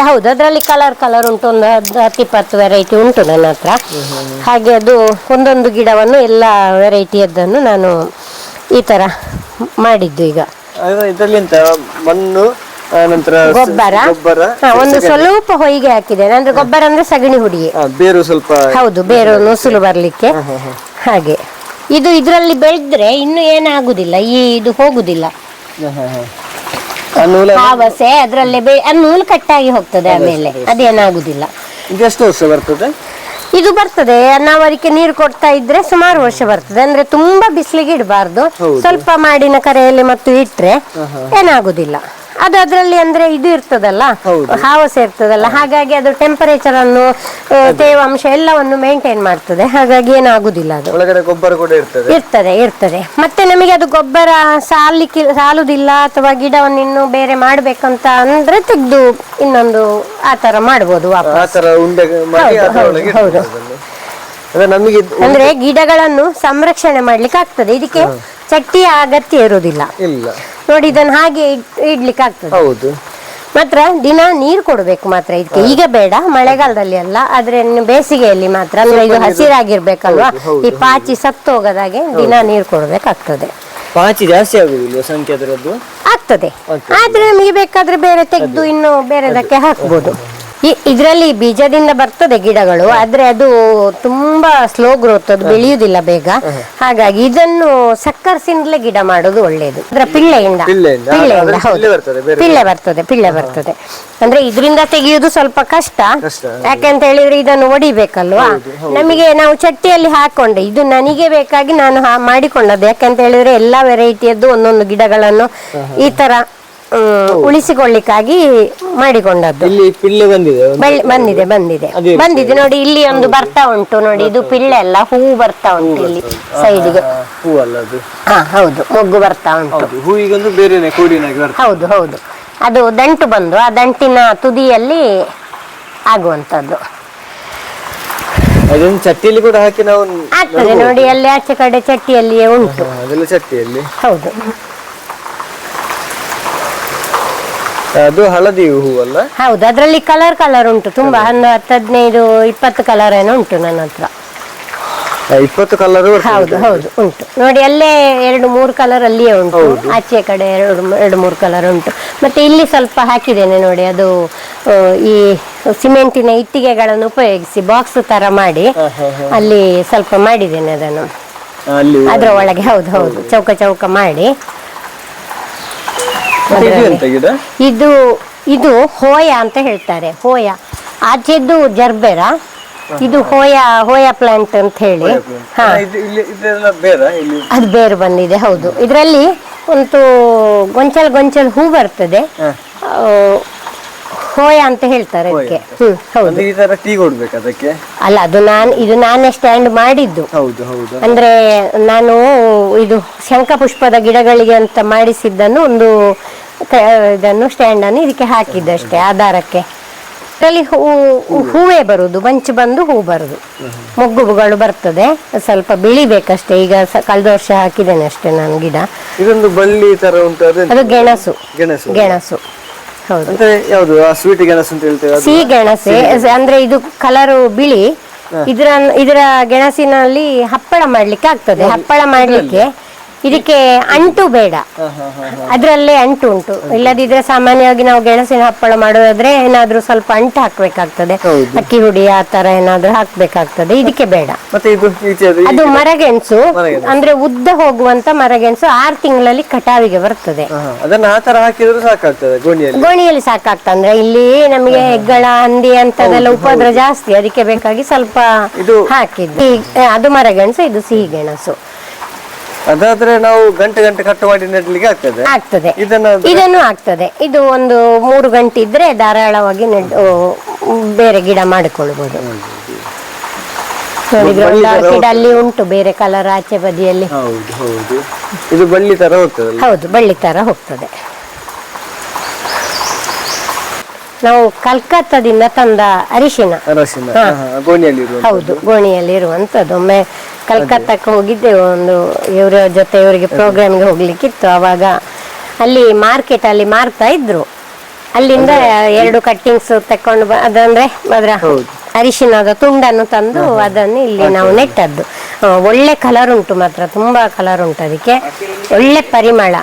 ಹೌದು ಅದರಲ್ಲಿ ಕಲರ್ ಕಲರ್ ಉಂಟು ಒಂದು ಹದ್- ಹತ್ತು ಇಪ್ಪತ್ತು ವೆರೈಟಿ ಉಂಟು ನನ್ನ ಹತ್ರ. ಹಾಗೆ ಅದು ಒಂದೊಂದು ಗಿಡವನ್ನು ಎಲ್ಲ ವೆರೈಟಿಯದ್ದನ್ನು ನಾನು ಈ ತರ ಮಾಡಿದ್ದು ಈಗ. ಆಗ ಇದರಲ್ಲಿ ಎಂತ ಮಣ್ಣು ನಂತರ ಗೊಬ್ಬರ. ಒಂದು ಸ್ವಲ್ಪ ಹೊಯ್ಗೆ ಹಾಕಿದ್ದೇನೆ ಅಂದ್ರೆ ಗೊಬ್ಬರ ಅಂದ್ರೆ ಸಗಣಿ ಹುಡಿ ಬೇರು ಸ್ವಲ್ಪ ಹೌದು ಬೇರು ನುಸುಲು ಬರ್ಲಿಕ್ಕೆ. ಹಾಗೆ. ಇದು ಇದರಲ್ಲಿ ಬೆಳೆದ್ರೆ ಇನ್ನು ಏನಾಗುದಿಲ್ಲ ಈ ಇದು ಹೋಗುದಿಲ್ಲ. ಹ, ಅದರಲ್ಲೇ ಬೆ ಆ ನೂಲು ಕಟ್ಟಾಗಿ ಹೋಗ್ತದೆ ಆಮೇಲೆ. ಅದೇನಾಗುದಿಲ್ಲ. ಇದು ಎಷ್ಟು ವರ್ಷ ಬರ್ತದೆ? ಇದು ಬರ್ತದೆ ನಾವು ಅದಕ್ಕೆ ನೀರು ಕೊಡ್ತಾ ಇದ್ರೆ ಸುಮಾರು ವರ್ಷ ಬರ್ತದೆ. ಅಂದ್ರೆ ತುಂಬಾ ಬಿಸಿಲಿಗೆ ಇಡಬಾರ್ದು. ಸ್ವಲ್ಪ ಮಾಡಿನ ಕರೆಯಲ್ಲಿ ಮತ್ತು ಇಟ್ರೆ ಏನಾಗುದಿಲ್ಲ. ಅದು ಅದರಲ್ಲಿ ಅಂದ್ರೆ ಇದು ಇರ್ತದಲ್ಲ? ಹಾವಸ ಇರ್ತದಲ್ಲ. ಹಾಗಾಗಿ ಅದು ಟೆಂಪರೇಚರ್ ಅನ್ನು ತೇವಾಂಶ ಎಲ್ಲವನ್ನು ಮೇಂಟೈನ್ ಮಾಡ್ತದೆ. ಹಾಗಾಗಿ ಏನಾಗುದಿಲ್ಲ ಅದು. ಒಳಗಡೆ ಗೊಬ್ಬರ ಕೂಡ ಇರ್ತದೆ. ಇರ್ತದೆ ಇರ್ತದೆ. ಮತ್ತೆ ನಮಗೆ ಅದು ಗೊಬ್ಬರ ಸಾಲಿಕ್ಕೆ ಸಾಲುದಿಲ್ಲ ಅಥವಾ ಗಿಡವನ್ನು ಇನ್ನು ಬೇರೆ ಮಾಡ್ಬೇಕಂತ ಅಂದ್ರೆ ತೆಗೆದು ಇನ್ನೊಂದು ಆ ತರ ಮಾಡ್ಬೋದು ವಾಪಸ್. ಆ ತರ ಉಂಡೆ ಮಾಡಿ ಹೌದು, ಅದರೊಳಗೆ ಹೌದು, ಇರ್ತದೆ ಅದನ್ನು. ಅಂದ್ರೆ ನಮಗೆ ಇದು ಅಂದ್ರೆ ಗಿಡಗಳನ್ನು ಸಂರಕ್ಷಣೆ ಮಾಡ್ಲಿಕ್ಕೆ ಆಗ್ತದೆ ಇದಕ್ಕೆ ಚಟ್ಟಿಯ ಅಗತ್ಯ ಇರುವುದಿಲ್ಲ ಇಲ್ಲ. ನೋಡಿ ಇದನ್ನು ಹಾಗೆ ಇಡ್- ಇಡ್ಲಿಕ್ಕೆ ಆಗ್ತದೆ ಹೌದು. ಮಾತ್ರ ದಿನ ನೀರು ಕೊಡಬೇಕು ಮಾತ್ರ ಇದಕ್ಕೆ. ಈಗ ಬೇಡ ಮಳೆಗಾಲದಲ್ಲಿ ಅಲ್ಲ ಆದ್ರೆ ಇನ್ನು ಬೇಸಿಗೆಯಲ್ಲಿ ಮಾತ್ರ ಅಂದ್ರೆ ಇದು ಹಸಿರಾಗಿರ್ಬೇಕಲ್ವಾ? ಈ ಪಾಚಿ ಸತ್ತು ಹೋಗದಾಗೆ ದಿನ ನೀರು ಕೊಡ್ಬೇಕಾಗ್ತದೆ. ಪಾಚಿ ಜಾಸ್ತಿ ಆಗುದಿಲ್ಲ ಸಂಖ್ಯೆ ಅದರದ್ದು? ಆಗ್ತದೆ. ಆದ್ರೆ ನಮಗೆ ಬೇಕಾದ್ರೆ ಬೇರೆ ತೆಗೆದು ಇನ್ನು ಬೇರೆದಕ್ಕೆ ಹಾಕ್ಬೋದು. ಈ- ಇದ್ರಲ್ಲಿ ಬೀಜದಿಂದ ಬರ್ತದೆ ಗಿಡಗಳು ಆದ್ರೆ ಅದು ತುಂಬಾ ಸ್ಲೋ ಗ್ರೋತ್ ಅದು ಬೆಳೆಯುವುದಿಲ್ಲ ಬೇಗ. ಹಾಗಾಗಿ ಇದನ್ನು ಸಕ್ಕರ್ಸಿಂದಲೇ ಗಿಡ ಮಾಡೋದು ಒಳ್ಳೇದು. ಅದರ ಪಿಳ್ಳೆಯಿಂದ. ಪಿಳ್ಳೆಯಿಂದ? ಪಿಳ್ಳೆಯಿಂದ ಅದ್ರಲ್ಲಿ ಹೌದು. ಪಿಳ್ಳೆ ಬರ್ತದೆ ಬೇರೆ ಪಿಳ್ಳೆ ಬರ್ತದೆ ಪಿಳ್ಳೆ ಬರ್ತದೆ. ಅಂದ್ರೆ ಇದರಿಂದ ತೆಗೆಯುವುದು ಸ್ವಲ್ಪ ಕಷ್ಟ. ಕಷ್ಟ. ಅಂತ ಹೇಳಿದ್ರೆ ಇದನ್ನು ಒಡಿಬೇಕಲ್ವಾ? ನಮಗೆ ನಾವು ಚಟ್ಟಿಯಲ್ಲಿ ಹಾಕೊಂಡೆ ಇದು ನನಗೆ ಬೇಕಾಗಿ ನಾನು ಹಾ- ಮಾಡಿಕೊಂಡದ್ದು. ಯಾಕೆಂತ ಹೇಳಿದ್ರೆ ಎಲ್ಲಾ ವೆರೈಟಿಯದ್ದು ಒಂದೊಂದು ಗಿಡಗಳನ್ನು ಈ ತರ ಉಳಿಸಿಕೊಳ್ಳಿಕ್ಕಾಗಿ ಮಾಡಿಕೊಂಡದ್ದು. ಇಲ್ಲಿ ಪಿಳ್ಳೆ ಬಂದಿದೆ ಬೆಳ್- ಬಂದಿದೆ ಬಂದಿದೆ. ಅದೇ ಬಂದಿದೆ. ನೋಡಿ ಇಲ್ಲಿ ಒಂದು ಬರ್ತಾ ಉಂಟು. ನೋಡಿ ಇದು ಪಿಳ್ಳೆ ಅಲ್ಲ ಹೂವು ಬರ್ತಾ ಉಂಟು ಇಲ್ಲಿ ಸೈಡಿಗೆ. ಅದು. ಹಾ ಹೌದು ಮೊಗ್ಗು ಬರ್ತಾ ಉಂಟು. ಹೌದು ಹೂವಿಗೊಂದು ಬೇರೆನೆ ಕೂಡಿನಾಗಿ ಬರ್ತದೆ ಹೌದು ಹೌದು. ಅದು ದಂಟು ಬಂದು ಆ ದಂಟಿನ ತುದಿಯಲ್ಲಿ ಆಗುವಂತದ್ದು ಅದೊಂದು ಚಟ್ಟಿಯಲ್ಲಿ ಕೂಡ ಹಾಕಿ ನಾವು ಆಗ್ತದೆ ನೋಡಿ ಅಲ್ಲಿ ಆಚೆ ಕಡೆ ಚಟ್ಟಿಯಲ್ಲಿಯೇ ಉಂಟು. ಅದೆಲ್ಲ ಚಟ್ಟಿಯಲ್ಲಿ. ಹೌದು. ಅದು ಹಳದಿ ಹೂವಲ್ಲ ಹೌದು ಅದರಲ್ಲಿ ಕಲರ್ ಕಲರ್ ಉಂಟು. ತುಂಬಾ ಒಂದು ಹತ್ತು ಹದಿನೈದು ಇಪ್ಪತ್ತು ಕಲರ್ ಏನೋ ಉಂಟು ನನ್ನ ಹತ್ರ. ಇಪ್ಪತ್ತು ಕಲರ್ ಹೌದು ಹೌದು ಉಂಟು. ನೋಡಿ ಅಲ್ಲೇ ಎರಡು ಮೂರು ಕಲರ್ ಅಲ್ಲಿಯೇ ಉಂಟು. ಆಚೆ ಕಡೆ ಎರಡು ಎರಡು ಮೂರು ಕಲರ್ ಉಂಟು. ಮತ್ತೆ ಇಲ್ಲಿ ಸ್ವಲ್ಪ ಹಾಕಿದ್ದೇನೆ ನೋಡಿ ಅದು ಈ ಸಿಮೆಂಟಿನ ಇಟ್ಟಿಗೆಗಳನ್ನು ಉಪಯೋಗಿಸಿ ಬಾಕ್ಸ್ ತರ ಮಾಡಿ ಅಲ್ಲಿ ಸ್ವಲ್ಪ ಮಾಡಿದ್ದೇನೆ ಅದನ್ನು. ಅದ್ರ ಒಳಗೆ ಹೌದು. ಹೌದು. ಚೌಕ ಚೌಕ ಮಾಡಿ. ಇದು ಇದು ಹೋಯ ಅಂತ ಹೇಳ್ತಾರೆ ಹೋಯ. ಆಚೆದ್ದು ಜರ್ಬೆರ ಇದು ಹೋಯ ಹೋಯ ಪ್ಲಾಂಟ್ ಅಂತ ಹೇಳಿ. ಹಾ. ಅದು ಬೇರು ಬಂದಿದೆ ಹೌದು. ಇದರಲ್ಲಿ ಒಂದು ಗೊಂಚಲ್ ಗೊಂಚಲ್ ಹೂ ಬರ್ತದೆ. ಹೋಯ ಅಂತ ಹೇಳ್ತಾರೆ ಅದಕ್ಕೆ. ಹ್ಮ್ ಹೌದು. ಒಂದು ಈ ತರ ಟೀ ಕೊಡ್ಬೇಕು ಅದಕ್ಕೆ? ಅಲ್ಲ ಅದು ನಾನು ಇದು ನಾನೇ ಸ್ಟ್ಯಾಂಡ್ ಮಾಡಿದ್ದು. ಹೌದು ಹೌದು. ಅಂದ್ರೆ ನಾನು ಇದು ಶಂಖಪುಷ್ಪದ ಗಿಡಗಳಿಗೆ ಅಂತ ಮಾಡಿಸಿದ್ದನ್ನು ಒಂದು ಇದನ್ನು ಸ್ಟ್ಯಾಂಡ್ ಅನ್ನು ಇದಕ್ಕೆ ಹಾಕಿದ್ದಷ್ಟೇ ಆಧಾರಕ್ಕೆ. ಅದರಲ್ಲಿ ಹೂ ಹೂವೇ ಬರುದು ಬಂಚು ಬಂದು ಹೂ ಬರುದು ಮೊಗ್ಗುಗಳು ಬರ್ತದೆ ಸ್ವಲ್ಪ ಬೆಳಿಬೇಕಷ್ಟೇ ಈಗ ಕಳೆದ ವರ್ಷ ಹಾಕಿದ್ದೇನೆ ಅಷ್ಟೇ ನಾನು ಗಿಡ. ಇದೊಂದು ಬಳ್ಳಿ ತರ ಉಂಟು ಅದು ಗೆಣಸು. ಗೆಣಸು. ಗೆಣಸು. ಹೌದು. ಯಾವುದು ಸ್ವೀಟ್ ಗೆಣಸು ಅಂತ ಹೇಳ್ತೇವೆ ಸಿಹಿ ಗೆಣಸೆ ಅಂದ್ರೆ ಇದು ಕಲರು ಬಿಳಿ. ಇದರ ಇದರ ಗೆಣಸಿನಲ್ಲಿ ಹಪ್ಪಳ ಮಾಡ್ಲಿಕ್ಕೆ ಆಗ್ತದೆ ಹಪ್ಪಳ ಮಾಡ್ಲಿಕ್ಕೆ. ಇದಕ್ಕೆ ಅಂಟು ಬೇಡ. ಅದರಲ್ಲೇ ಅಂಟು ಉಂಟು. ಇಲ್ಲದಿದ್ರೆ ಸಾಮಾನ್ಯವಾಗಿ ನಾವು ಗೆಣಸಿನ ಹಪ್ಪಳ ಮಾಡೋದಾದ್ರೆ ಏನಾದ್ರೂ ಸ್ವಲ್ಪ ಅಂಟು ಹಾಕ್ಬೇಕಾಗ್ತದೆ. ಅಕ್ಕಿ ಹುಡಿ ಆ ತರ ಏನಾದ್ರೂ ಹಾಕ್ಬೇಕಾಗ್ತದೆ. ಇದಕ್ಕೆ ಬೇಡ. ಅದು ಮರಗೆಣಸು. ಅಂದ್ರೆ ಉದ್ದ ಹೋಗುವಂತ ಮರಗೆಣಸು ಆರು ತಿಂಗಳಲ್ಲಿ ಕಟಾವಿಗೆ ಬರ್ತದೆ. ಗೋಣಿಯಲ್ಲಿ. ಸಾಕಾಗ್ತದೆ. ಅಂದ್ರೆ ಇಲ್ಲಿ ನಮಗೆ ಹೆಗ್ಗಳ ಹಂದಿ ಅಂತದೆಲ್ಲ ಉಪದ್ರ ಜಾಸ್ತಿ. ಅದಕ್ಕೆ ಬೇಕಾಗಿ ಸ್ವಲ್ಪ ಹಾಕಿದ್ವಿ ಅದು ಮರಗೆಣಸು ಇದು ಸಿಹಿ ಗೆಣಸು ಅದಾದ್ರೆ ನಾವು ಗಂಟೆ ಗಂಟೆ ಕಟ್ಟು ಮಾಡಿ ನೆಡ್ಲಿಕ್ಕೆ ಆಗ್ತದೆ. ಆಗ್ತದೆ. ಇದನ್ನ ಇದನ್ನು ಆಗ್ತದೆ. ಇದು ಒಂದು ಮೂರು ಗಂಟೆ ಇದ್ರೆ ಧಾರಾಳವಾಗಿ ನೆಡ್- ಬೇರೆ ಗಿಡ ಮಾಡಿಕೊಳ್ಬಹುದು ಅಲ್ಲಿ ಉಂಟು ಬೇರೆ ಕಲರ್ ಆಚೆ ಬದಿಯಲ್ಲಿ. ಹೌದು ಹೌದು. ಇದು ಬಳ್ಳಿ ತರ ಹೌದು ಬಳ್ಳಿ ತರ ಹೋಗ್ತದೆ. ನಾವು ಕಲ್ಕತ್ತಾದಿಂದ ತಂದ ಅರಿಶಿನ. ಹಾ, ಗೋಣಿಯಲ್ಲಿ ಹೌದು ಗೋಣಿಯಲ್ಲಿ ಇರುವಂತದ್ದು ಒಮ್ಮೆ ಕಲ್ಕತ್ತಾಕ್ಕೆ ಹೋಗಿದ್ದೆವು ಒಂದು ಇವರ ಜೊತೆ ಇವರಿಗೆ ಪ್ರೋಗ್ರಾಮ್ಗೆ ಹೋಗ್ಲಿಕ್ಕಿತ್ತು. ಅವಾಗ ಅಲ್ಲಿ ಮಾರ್ಕೆಟ್ ಅಲ್ಲಿ ಮಾರ್ತಾ ಇದ್ರು. ಅಲ್ಲಿಂದ ಎರಡು ಕಟ್ಟಿಂಗ್ಸ್ ತಕೊಂಡು ಬ- ಅದಂದ್ರೆ ಅದರ ಅರಿಶಿನದ ತುಂಡನ್ನು ತಂದು ಅದನ್ನು ಇಲ್ಲಿ ನಾವು ನೆಟ್ಟದ್ದು. ಆ, ಒಳ್ಳೆ ಕಲರ್ ಉಂಟು ಮಾತ್ರ ತುಂಬಾ ಕಲರ್ ಉಂಟು ಅದಕ್ಕೆ. ಒಳ್ಳೆ ಪರಿಮಳ.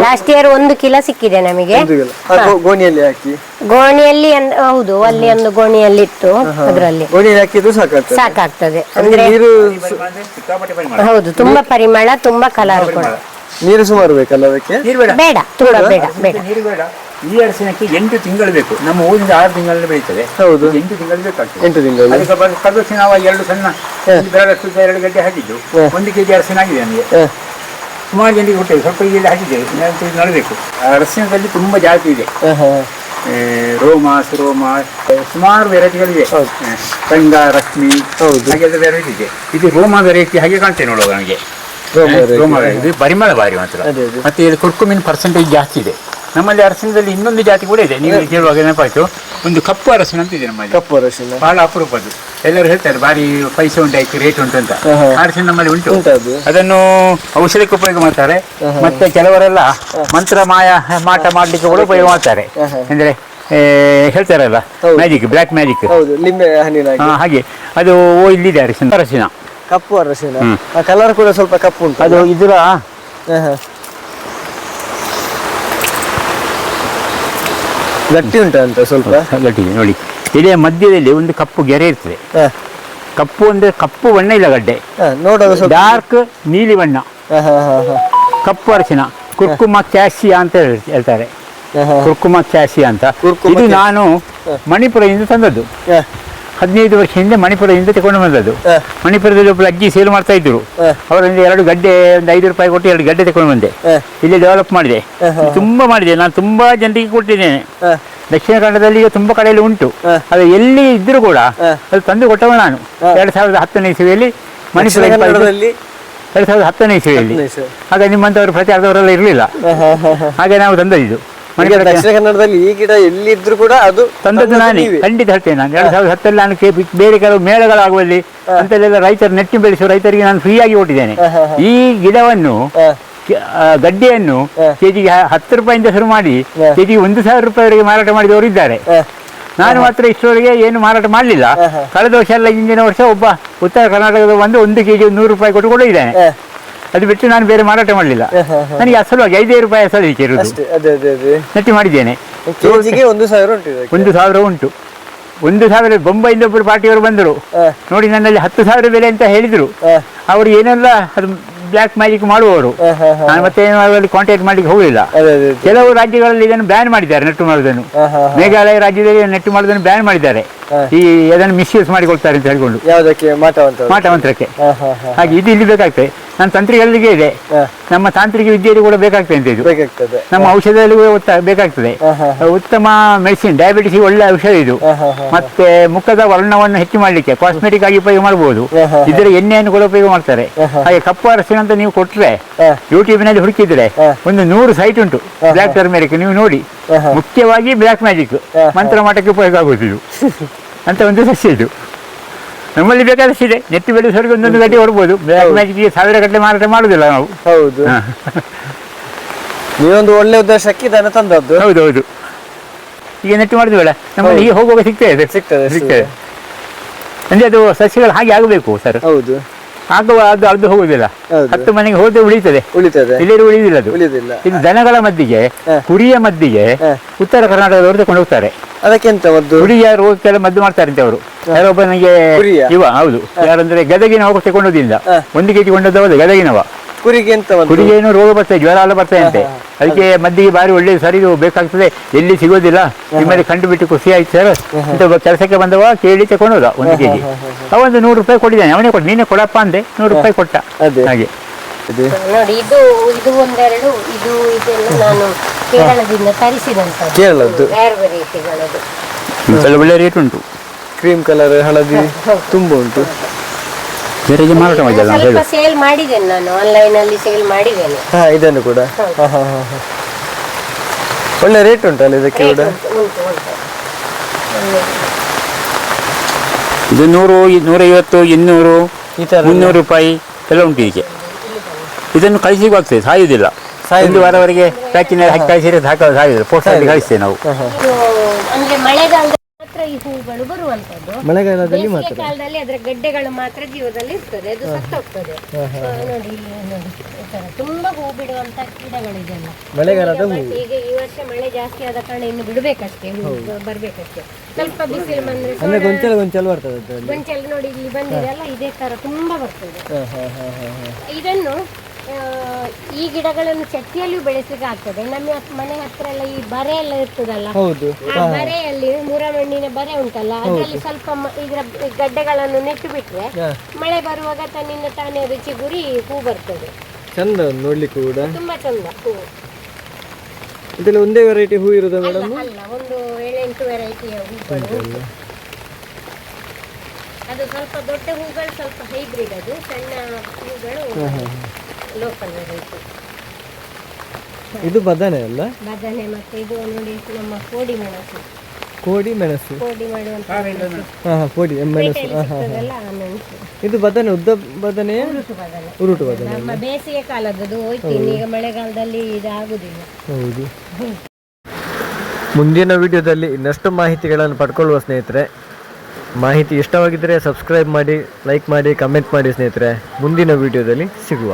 ಲಾಸ್ಟ್ ಇಯರ್ ಒಂದು ಕಿಲೋ ಸಿಕ್ಕಿದೆ ನಮಗೆ. ಒಂದು ಗಿಡ. ಆ, ಗೋ- ಗೋಣಿಯಲ್ಲಿ ಹಾಕಿ. ಗೋಣಿಯಲ್ಲಿ ಅಂದ್- ಹೌದು ಅಲ್ಲಿ ಒಂದು ಗೋಣಿಯಲ್ಲಿ ಇತ್ತು ಅದರಲ್ಲಿ. ಗೋಣಿಯಲ್ಲಿ ಹಾಕಿದ್ರು ಸಾಕಾಗ್ತದೆ. ಸಾಕಾಗ್ತದೆ. ಅದಕ್ಕೆ ನೀರು ಸಿಕ್ಕಾಪಟ್ಟೆ. ಹೌದು ತುಂಬಾ ಪರಿಮಳ ತುಂಬಾ ಕಲರ್ ಕೂಡ. ನೀರು ಸುಮಾರು ಬೇಕಲ್ಲ ಅದಕ್ಕೆ? ನೀರು ಬೇಡ. ಬೇಡ ತುಂಬಾ ಬೇಡ? ಬೇಡ ನೀರು ಬೇಡ. ಈ ಅರಸಿನಕ್ಕೆ ಎಂಟು ತಿಂಗಳು ಬೇಕು. ನಮ್ಮ ಊರಿಂದ ಆರು ತಿಂಗಳಲ್ಲಿ ಬೆಳೀತದೆ. ಹೌದು. ಇದು ಎಂಟು ತಿಂಗಳು ಬೇಕಾಗ್ತದೆ. ಎಂಟು ತಿಂಗಳು ಅದಕ್ಕೆ ಬ- ನಾವು ಎರಡು ಸಣ್ಣ ಬೆರಳಷ್ಟು ಎರಡು ಗಡ್ಡೆ ಹಾಕಿದ್ದು. ಒಂದು ಕೆಜಿ ಅರಸಿನ ಆಗಿದೆ ನಮಗೆ. ಹ. ಸುಮಾರು ಜನರಿಗೆ ಕೊಟ್ಟಿದೆ ಸ್ವಲ್ಪ ಈಗ ಹಾಕಿದ್ದೇವೆ ಇದು ನಡಬೇಕು. ಅರಸಿನದಲ್ಲಿ ತುಂಬ ಜಾತಿ ಇದೆ. ರೋಮಾಸ್ ರೋಮಾ ಸುರೋಮ ಸುಮಾರು ವೆರೈಟಿಗಳಿವೆ. ತಂಗ ರಂಗ ರಶ್ಮಿ. ಹಾಗೆಲ್ಲ ವೆರೈಟಿ ಇದೆ. ಇದು ರೋಮಾ ವೆರೈಟಿ ಹಾಗೆ ಕಾಣ್ತೇವೆ ನೋಡುವಾಗ ನನಗೆ ರೋಮ. ಇದು ಪರಿಮಳ ಭಾರಿ ಮಾತ್ರ. ಮತ್ತೆ ಇದು ಕುರ್ಕುಮಿನ್ ಪರ್ಸೆಂಟೇಜ್ ಜಾಸ್ತಿ ಇದೆ. ನಮ್ಮಲ್ಲಿ ಅರಸಿನದಲ್ಲಿ ಇನ್ನೊಂದು ಜಾತಿ ಕೂಡ ಇದೆ. ನೀವು ಕೇಳುವಾಗ ನೆನಪಾಯ್ತು. ಒಂದು ಕಪ್ಪು ಅರಸಿನ ಅಂತ ಇದೆ ನಮ್ಮಲ್ಲಿ. ಕಪ್ಪು ಅರಸಿನ. ಬಹಳ ಅಪರೂಪದ್ದು ಎಲ್ಲರೂ ಹೇಳ್ತಾರೆ ಭಾರಿ ಪೈಸೆ ಉಂಟಾಯ್ತು ರೇಟ್ ಉಂಟು ಅಂತ. ಅರಸಿನ ನಮ್ಮಲ್ಲಿ ಉಂಟು? ಅದನ್ನು ಔಷಧಕ್ಕೆ ಉಪಯೋಗ ಮಾಡ್ತಾರೆ. ಮತ್ತೆ ಕೆಲವರೆಲ್ಲ ಮಂತ್ರ ಮಾಯ ಮಾಟ ಮಾಡ್ಲಿಕ್ಕೆ ಕೂಡ ಉಪಯೋಗ ಮಾಡ್ತಾರೆ. ಅಂದ್ರೆ ಹೇಳ್ತಾರಲ್ಲ ಮ್ಯಾಜಿಕ್ ಬ್ಲಾಕ್ ಮ್ಯಾಜಿಕ್ ಹಾಗೆ. ಅದು ಓ ಇಲ್ಲಿದೆ ಅರಸಿನ ಅರಸಿನ. ಕಪ್ಪು ಅರಸಿನ. ಕಲರ್ ಕೂಡ ಸ್ವಲ್ಪ ಕಪ್ಪು ಉಂಟು. ಅದು ಇದರ ಹ, ಹ. ಗಟ್ಟಿ ಉಂಟು ಅಂತ ಸ್ವಲ್ಪ? ಗಟ್ಟಿ ನೋಡಿ ಎಲೆಯ ಮಧ್ಯದಲ್ಲಿ ಒಂದು ಕಪ್ಪು ಗೆರೆ ಇರ್ತದೆ. ಕಪ್ಪು ಅಂದ್ರೆ ಕಪ್ಪು ಬಣ್ಣ ಇಲ್ಲ ಗಡ್ಡೆ. ನೋಡುವಾಗ ಡಾರ್ಕ್ ನೀಲಿ ಬಣ್ಣ. ಕಪ್ಪು ಅರಸಿನ ಕುರ್ಕುಮ ಕ್ಯಾಸಿಯಾ ಅಂತ ಹೇಳ್- ಹೇಳ್ತಾರೆ. ಕುರ್ಕುಮ ಕ್ಯಾಸಿಯಾ ಅಂತ. ಇದು ನಾನು ಮಣಿಪುರದಿಂದ ತಂದದ್ದು. ಹದಿನೈದು ವರ್ಷ ಹಿಂದೆ ಮಣಿಪುರದಿಂದ ತಗೊಂಡು ಬಂದದ್ದು. ಮಣಿಪುರದಲ್ಲಿ ಒಬ್ಬರು ಅಜ್ಜಿ ಸೇಲ್ ಮಾಡ್ತಾ ಇದ್ರು. ಅವರಿಂದ ಎರಡು ಗಡ್ಡೆ ಒಂದು ಐದು ರೂಪಾಯಿ ಕೊಟ್ಟು ಎರಡು ಗಡ್ಡೆ ತಗೊಂಡು ಬಂದೆ. ಇಲ್ಲಿ ಡೆವಲಪ್ ಮಾಡಿದೆ. ತುಂಬಾ ಮಾಡಿದೆ. ನಾನು ತುಂಬಾ ಜನರಿಗೆ ಕೊಟ್ಟಿದ್ದೇನೆ. ದಕ್ಷಿಣ ಕನ್ನಡದಲ್ಲಿ ಈಗ ತುಂಬಾ ಕಡೆಯಲ್ಲಿ ಉಂಟು. ಅದು ಎಲ್ಲಿ ಇದ್ರು ಕೂಡ ಅದು ತಂದು ಕೊಟ್ಟವ ನಾನು. ಎರಡು ಸಾವಿರದ ಹತ್ತನೇ ಇಸವಿಯಲ್ಲಿ ಮಣಿಪುರ ಎರಡು ಸಾವಿರದ ಹತ್ತನೇ ಇಸವಿಯಲ್ಲಿ. ಹಾಗೆ ನಿಮ್ಮಂತವರು ಪ್ರತಿ ಅರ್ಧವರೆಲ್ಲ ಪ್ರಚಾರದವರೆಲ್ಲ ಇರಲಿಲ್ಲ. ಹಾಗೆ ನಾವು ತಂದದ್ದು. ಈಗ ದಕ್ಷಿಣ ಕನ್ನಡದಲ್ಲಿ ಈ ಗಿಡ ಎಲ್ಲಿದ್ರು ಕೂಡ ಅದು ತಂದದ್ದು ನಾನೇ ನೀವೇ. ಖಂಡಿತ ಹೇಳ್ತೇನೆ ನಾನು ಎರಡು ಸಾವಿರದ ಹತ್ತರಲ್ಲಿ ನಾನು ಕೆ- ಬೇರೆ ಕೆಲವು ಮೇಳಗಳಾಗುವಲ್ಲಿ ಅಂತಲ್ಲೆಲ್ಲ ರೈತರು ನೆಟ್ಟು ಬೆಳೆಸುವ ರೈತರಿಗೆ ನಾನು ಫ್ರೀಯಾಗಿ ಕೊಟ್ಟಿದ್ದೇನೆ. ಈ ಗಿಡವನ್ನು ಹ, ಕೆ- ಆ, ಗಡ್ಡೆಯನ್ನು ಹ. ಕೆಜಿಗೆ ಹತ್ತು ರೂಪಾಯಿಂದ ಶುರು ಮಾಡಿ ಹ. ಕೆಜಿಗೆ ಒಂದು ಸಾವಿರ ರೂಪಾಯಿವರೆಗೆ ಮಾರಾಟ ಮಾಡಿದವರು ಇದ್ದಾರೆ ಹ, ನಾನು ಮಾತ್ರ ಇಷ್ಟರವರೆಗೆ ಏನು ಮಾರಾಟ ಮಾಡಲಿಲ್ಲ. ಕಳೆದ ವರ್ಷ ಅಲ್ಲ ಹಿಂದಿನ ವರ್ಷ ಒಬ್ಬ ಉತ್ತರ ಕರ್ನಾಟಕದ ಬಂದು ಒಂದು ಕೆಜಿ ನೂರು ರೂಪಾಯಿ ಕೊಟ್ಟು ಕೂಡ ಇದ್ದಾನೆ ಹ. ಅದು ಬಿಟ್ಟು ನಾನು ಬೇರೆ ಮಾರಾಟ ಮಾಡಲಿಲ್ಲ. ನನಗೆ ಅಸಲುವಾಗಿ ಐದೇ ರೂಪಾಯಿ ಅಸಲು ಇರುವುದು. ಅಷ್ಟೇ ಅದೇ ಅದೇ ಅದೇ. ನೆಟ್ಟಿ ಮಾಡಿದ್ದೇನೆ. ಕೆಜಿಗೆ ಒಂದು ಸಾವಿರ ಉಂಟು ಇದಕ್ಕೆ. ಒಂದು ಸಾವಿರ ಉಂಟು. ಒಂದು ಸಾವಿರ ಬೊಂಬೈಯಿಂದ ಒಬ್ಬರು ಪಾರ್ಟಿಯವರು ಬಂದರು. ನೋಡಿ ನನ್ನಲ್ಲಿ ಹತ್ತು ಸಾವಿರ ಬೆಲೆ ಅಂತ ಹೇಳಿದರು. ಹ, ಅವರು ಏನೆಲ್ಲ ಅದು ಬ್ಲ್ಯಾಕ್ ಮ್ಯಾಜಿಕ್ ಮಾಡುವವರು. ಹ, ಹ, ಹ. ನಾನು ಮತ್ತೆ ಏನು ಕಾಂಟ್ಯಾಕ್ಟ್ ಮಾಡ್ಲಿಕ್ಕೆ ಹೋಗಲಿಲ್ಲ. ಅದೇ ಅದೇ ಅದೇ. ಕೆಲವು ರಾಜ್ಯಗಳಲ್ಲಿ ಇದನ್ನು ಬ್ಯಾನ್ ಮಾಡಿದ್ದಾರೆ ನೆಟ್ಟು ಮಾಡುವುದನ್ನು. ಹ, ಹ, ಹ. ಮೇಘಾಲಯ ರಾಜ್ಯದಲ್ಲಿ ನೆಟ್ಟು ಮಾಡುವುದನ್ನು ಬ್ಯಾನ್ ಮಾಡಿದ್ದಾರೆ. ಹ. ಈ ಅದನ್ನು ಮಿಸ್ಯೂಸ್ ಮಾಡಿಕೊಳ್ತಾರೆ ಅಂತ ಹೇಳ್ಕೊಂಡು. ಮಾಟವಂತ್ರಕ್ಕೆ. ಮಾಟವಂತ ಹ, ಹ. ಹಾಗೆ ಇದು ಇಲ್ಲಿ ಬೇಕಾಗ್ತದೆ. ನನ್ನ ತಂತ್ರಿಗಳಿಗೆ ಇದೆ. ನಮ್ಮ ತಾಂತ್ರಿಕ ವಿದ್ಯೆಯಲ್ಲಿ ಕೂಡ ಬೇಕಾಗ್ತದೆ ಅಂತ ಇದು. ಬೇಕಾಗ್ತದೆ. ನಮ್ಮ ಔಷಧದಲ್ಲಿ ಕೂಡ ಒತ್ತ- ಬೇಕಾಗ್ತದೆ. ಉತ್ತಮ ಮೆಡಿಸಿನ್ ಡಯಾಬಿಟಿಸ್ ಒಳ್ಳೆ ಔಷಧ ಇದು. ಮತ್ತೆ ಮುಖದ ವರ್ಣವನ್ನು ಹೆಚ್ಚು ಮಾಡಲಿಕ್ಕೆ ಕಾಸ್ಮೆಟಿಕ್ ಆಗಿ ಉಪಯೋಗ ಮಾಡಬಹುದು. ಇದರ ಎಣ್ಣೆಯನ್ನು ಕೂಡ ಉಪಯೋಗ ಮಾಡ್ತಾರೆ. ಹಾಗೆ ಕಪ್ಪು ಅರಸಿನ ಅಂತ ನೀವು ಕೊಟ್ರೆ ಯೂಟ್ಯೂಬ್ನಲ್ಲಿ ಹುಡುಕಿದ್ರೆ ಒಂದು ನೂರು ಸೈಟ್ ಉಂಟು. ಬ್ಲಾಕ್ ಬ್ಲ್ಯಾಕ್ ಟರ್ಮೆರಿಕ್ ನೀವು ನೋಡಿ. ಮುಖ್ಯವಾಗಿ ಬ್ಲಾಕ್ ಮ್ಯಾಜಿಕ್ ಮಂತ್ರ ಮಠಕ್ಕೆ ಉಪಯೋಗ ಆಗುವುದು ಇದು. ಅಂತ ಒಂದು ಸಸ್ಯ ಇದು. ನಮ್ಮಲ್ಲಿ ಬೇಕಾದಷ್ಟಿದೆ. ನೆಟ್ಟು ಬೆಳೆಸೋರಿಗೆ ಒಂದೊಂದು ಗಡ್ಡೆ ಹೊಡ್ಬೋದು ಬ್ಲ್ಯಾಕ್ ಹೌದು. ಮ್ಯಾಜಿಕ್ಗೆ ಸಾವಿರ ಗಟ್ಟಲೆ ಮಾರಾಟ ಮಾಡುದಿಲ್ಲ ನಾವು. ಹೌದು. ನೀವೊಂದು ಒಳ್ಳೆ ಉದ್ದೇಶಕ್ಕೆ ಇದನ್ನು ತಂದದ್ದು. ಹೌದು ಹೌದು ಈಗ ನೆಟ್ಟು ಮಾಡಿದ್ವಲ್ಲ ನಮ್ಮಲ್ಲಿ ಈಗ ಹೋಗುವಾಗ ಸಿಗ್ತದೆ ಸಿಗ್ತದೆ, ಸಿಗ್ತದೆ. ಅಂದ್ರೆ ಅದು ಸಸ್ಯಗಳು ಹಾಗೆ ಆಗಬೇಕು ಸರ್. ಹೌದು. ಆಗುವ ಅದು ಅದು ಹೋಗುದಿಲ್ಲ. ಹತ್ತು ಮನೆಗೆ ಹೋದ್ರೆ ಉಳಿತದೆ. ಉಳಿತದೆ. ಇಲ್ಲಿ ಉಳಿದಿಲ್ಲ ಅದು. ಉಳಿದಿಲ್ಲ. ಇದು ದನಗಳ ಮದ್ದಿಗೆ. ಕುರಿಯ ಮದ್ದಿಗೆ ಉತ್ತರ ಕರ್ನಾಟಕದವರು ತಗೊಂಡು ಹೋಗ್ತಾರೆ. ಅದಕ್ಕೆಂತ ಮದ್ದು ಯಾರು ರೋಗಕ್ಕೆಲ್ಲ ಮದ್ದು ಅಂತ ಅವರು. ಯಾರೊಬ್ಬ ನನಗೆ ಇವ ಹೌದು. ಯಾರಂದ್ರೆ ಗದಗಿನ ಹೋಗಿ ತಗೊಂಡೋದಿಲ್ಲ. ಒಂದು ಕೆಜಿ ಕೊಂಡದ್ದು ಹೌದು ಗದಗಿನವ. ಕುರಿಗೆ ಎಂತ ಕುರಿಗೆ ಏನು ರೋಗ ಬರ್ತದೆ ಜ್ವರ ಎಲ್ಲ ಬರ್ತದೆ ಅಂತೆ ಅದಕ್ಕೆ ಮದ್ದಿಗೆ ಬಾರಿ ಒಳ್ಳೆ ಸರಿ ಬೇಕಾಗ್ತದೆ. ಎಲ್ಲಿ ಸಿಗೋದಿಲ್ಲ ನಿಮ್ಮಲ್ಲಿ ಕಂಡು ಬಿಟ್ಟು ಖುಷಿ ಆಯ್ತು ಸರ್. ಅಂತ ಒಬ್ಬ ಕೆಲಸಕ್ಕೆ ಬಂದವ ಕೇಳಿ ತಗೊಂಡೋದ ಒಂದು ಕೆಜಿ. ಅವೊಂದು ನೂರು ರೂಪಾಯಿ ಕೊಟ್ಟಿದ್ದಾನೆ ಅವನೇ ಕೊಟ್ಟು ನೀನೇ ಕೊಡಪ್ಪ ಅಂದೆ ನೂರು ರೂಪಾಯಿ ಕೊಟ್ಟ. ಹಾಗೆ. ನೋಡಿ ಇದು ಇದು ಒಂದೆರಡು ಇದು ಇದೆಲ್ಲ ನಾನು ಕೇರಳದಿಂದ ತರಿಸಿದಂಥದ್ದು. ಕೇರಳದ್ದು. ರೇರ್ ವೆರೈಟಿಗಳದು? ಒಳ್ಳೆ ಒಳ್ಳೆ ರೇಟ್ ಉಂಟು. ಕ್ರೀಮ್ ಕಲರ್ ಹಳದಿ ತುಂಬ ಉಂಟು. ಬೇರೆ ಮಾರಾಟ ಮಾಡಿಲ್ಲ ನಾವು ಸ್ವಲ್ಪ ಹೇಳು ಸೇಲ್ ಮಾಡಿದ್ದೇನೆ ನಾನು. ಆನ್ಲೈನ್ ಅಲ್ಲಿ ಸೇಲ್ ಮಾಡಿದ್ದೇನೆ. ಹಾ ಇದನ್ನು ಕೂಡ. ಹಾ, ಹಾ, ಹಾ, ಹಾ. ಒಳ್ಳೆ ರೇಟ್ ಉಂಟಲ್ಲ ಇದಕ್ಕೆ ಕೂಡ? ಉಂಟು ಉಂಟು ಉಂಟು. ಇದು ನೂರು ನೂರೈವತ್ತು ಇನ್ನೂರು ಈ ಮುನ್ನೂರು ರೂಪಾಯಿ ಎಲ್ಲ ಉಂಟು ಇದಕ್ಕೆ ಇದನ್ನು ಕಳಿಸಿಗೂ ಆಗ್ತದೆ ಸಾಯುವುದಿಲ್ಲ. ಒಂದು ವಾರವರೆಗೆ ಪ್ಯಾಕಿನಲ್ಲಿ ಹಾಕಿ ಕಳಿಸಿದ್ರೆ ಸಾಕ ಪೋಸ್ಟ್ ಪೋಸ್ಟಲ್ಲಿ ಕಳಿಸ್ತೇವೆ ನಾವು. ಅಂದ್ರೆ ಮಳೆಗಾಲದಲ್ಲಿ ಮಾತ್ರ ಈ ಹೂಗಳು ಬರುವಂತದ್ದು. ಮಳೆಗಾಲದಲ್ಲಿ ಮಾತ್ರ. ಕಾಲದಲ್ಲಿ ಅದರ ಗಡ್ಡೆಗಳು ಮಾತ್ರ ಜೀವದಲ್ಲಿ ಇರ್ತದೆ ಅದು ಸತ್ತೋಗ್ತದೆ. ನೋಡಿ ಇಲ್ಲಿ ನೋಡಿ ಈ ತರ ತುಂಬಾ ಹೂ ಬಿಡುವಂತ ಗಿಡಗಳಿದೆಲ್ಲ. ಮಳೆಗಾಲದ ಹೂ ಈಗ ಈ ವರ್ಷ ಮಳೆ ಜಾಸ್ತಿ ಆದ ಕಾರಣ ಇನ್ನು ಬಿಡ್ಬೇಕಷ್ಟೇ ಹೂ ಬರ್ಬೇಕಷ್ಟೇ. ಸ್ವಲ್ಪ ಬಿಸಿಲು ಬಂದ್ರೆ ಅಂದ್ರೆ ಗೊಂಚಲ ಗೊಂಚಲ ಬರ್ತದೆ ಗೊಂಚಲು ನೋಡಿ ಇಲ್ಲಿ ಬಂದಿರಲ್ಲ ಇದೇ ತರ ತುಂಬಾ ಬರ್ತದೆ. ಇದನ್ನು ಈ ಗಿಡಗಳನ್ನು ಚಟ್ಟಿಯಲ್ಲಿಯೂ ಬೆಳೆಸಲಿಕ್ಕೆ ಆಗ್ತದೆ ನಮ್ಮ ಮನೆ ಹತ್ರ ಎಲ್ಲ ಈ ಬರೆ ಎಲ್ಲ ಇರ್ತದಲ್ಲ? ಹೌದು. ಆ ಬರೆಯಲ್ಲಿ ಮೂರ ಮಣ್ಣಿನ ಬರೆ ಉಂಟಲ್ಲ ಅದರಲ್ಲಿ ಸ್ವಲ್ಪ ಮ- ಇದರ ಗಡ್ಡೆಗಳನ್ನು ನೆಟ್ಟು ಬಿಟ್ರೆ ಮಳೆ ಬರುವಾಗ ತನ್ನಿಂದ ತಾನೇ ರುಚಿ ಗುರಿ ಹೂ ಬರ್ತದೆ. ಚಂದ ಉಂಟು ನೋಡ್ಲಿಕ್ಕೆ ಕೂಡ ತುಂಬಾ ಚಂದ ಹೂ. ಇದೆಲ್ಲ ಒಂದೇ ವೆರೈಟಿ ಹೂ ಇರೋದ ಮೇಡಮ್ ಅಲ್ಲ ಒಂದು ಏಳೆಂಟು ವೆರೈಟಿಯ ಹೂ ಉಂಟು. ಅದು ಸ್ವಲ್ಪ ದೊಡ್ಡ ಹೂಗಳು ಸ್ವಲ್ಪ ಹೈಬ್ರಿಡ್ ಅದು ಸಣ್ಣ ಹೂಗಳು ಲೋಕಲ್ ವೆರೈಟಿ ಇದು ಬದನೆ ಅಲ್ಲ? ಬದನೆ ಮತ್ತೆ ಇದು ನೋಡಿ ನಮ್ಮ ಕೋಡಿ ಮೆಣಸು. ಕೋಡಿ ಮೆಣಸು. ಕೋಡಿ ಮಾಡುವಂತ ಮೆಣಸು. ಹಾ ಹಾ ಕೋಡಿ ಎಂ ಮೆಣಸು. ಪೇಟೆಯಲ್ಲಿ ಸಿಗ್ತದಲ್ಲ ಆ ಮೆಣಸು. ಇದು ಬದನೆ ಉದ್ದ ಬದನೆ? ಉರುಟು ಬದನೆ. ಉರುಟು ಬದನೆ ನಮ್ಮ ಬೇಸಿಗೆ ಕಾಲದ್ದು ಹೋಯ್ತು ಈಗ ಮಳೆಗಾಲದಲ್ಲಿ ಇದು ಆಗುದಿಲ್ಲ ಹೌದು ಮುಂದಿನ ವಿಡಿಯೋದಲ್ಲಿ ಇನ್ನಷ್ಟು ಮಾಹಿತಿಗಳನ್ನು ಪಡ್ಕೊಳ್ಳುವ ಸ್ನೇಹಿತರೆ ಮಾಹಿತಿ ಇಷ್ಟವಾಗಿದ್ದರೆ ಸಬ್ಸ್ಕ್ರೈಬ್ ಮಾಡಿ ಲೈಕ್ ಮಾಡಿ ಕಮೆಂಟ್ ಮಾಡಿ ಸ್ನೇಹಿತರೆ. ಮುಂದಿನ ವಿಡಿಯೋದಲ್ಲಿ ಸಿಗುವ.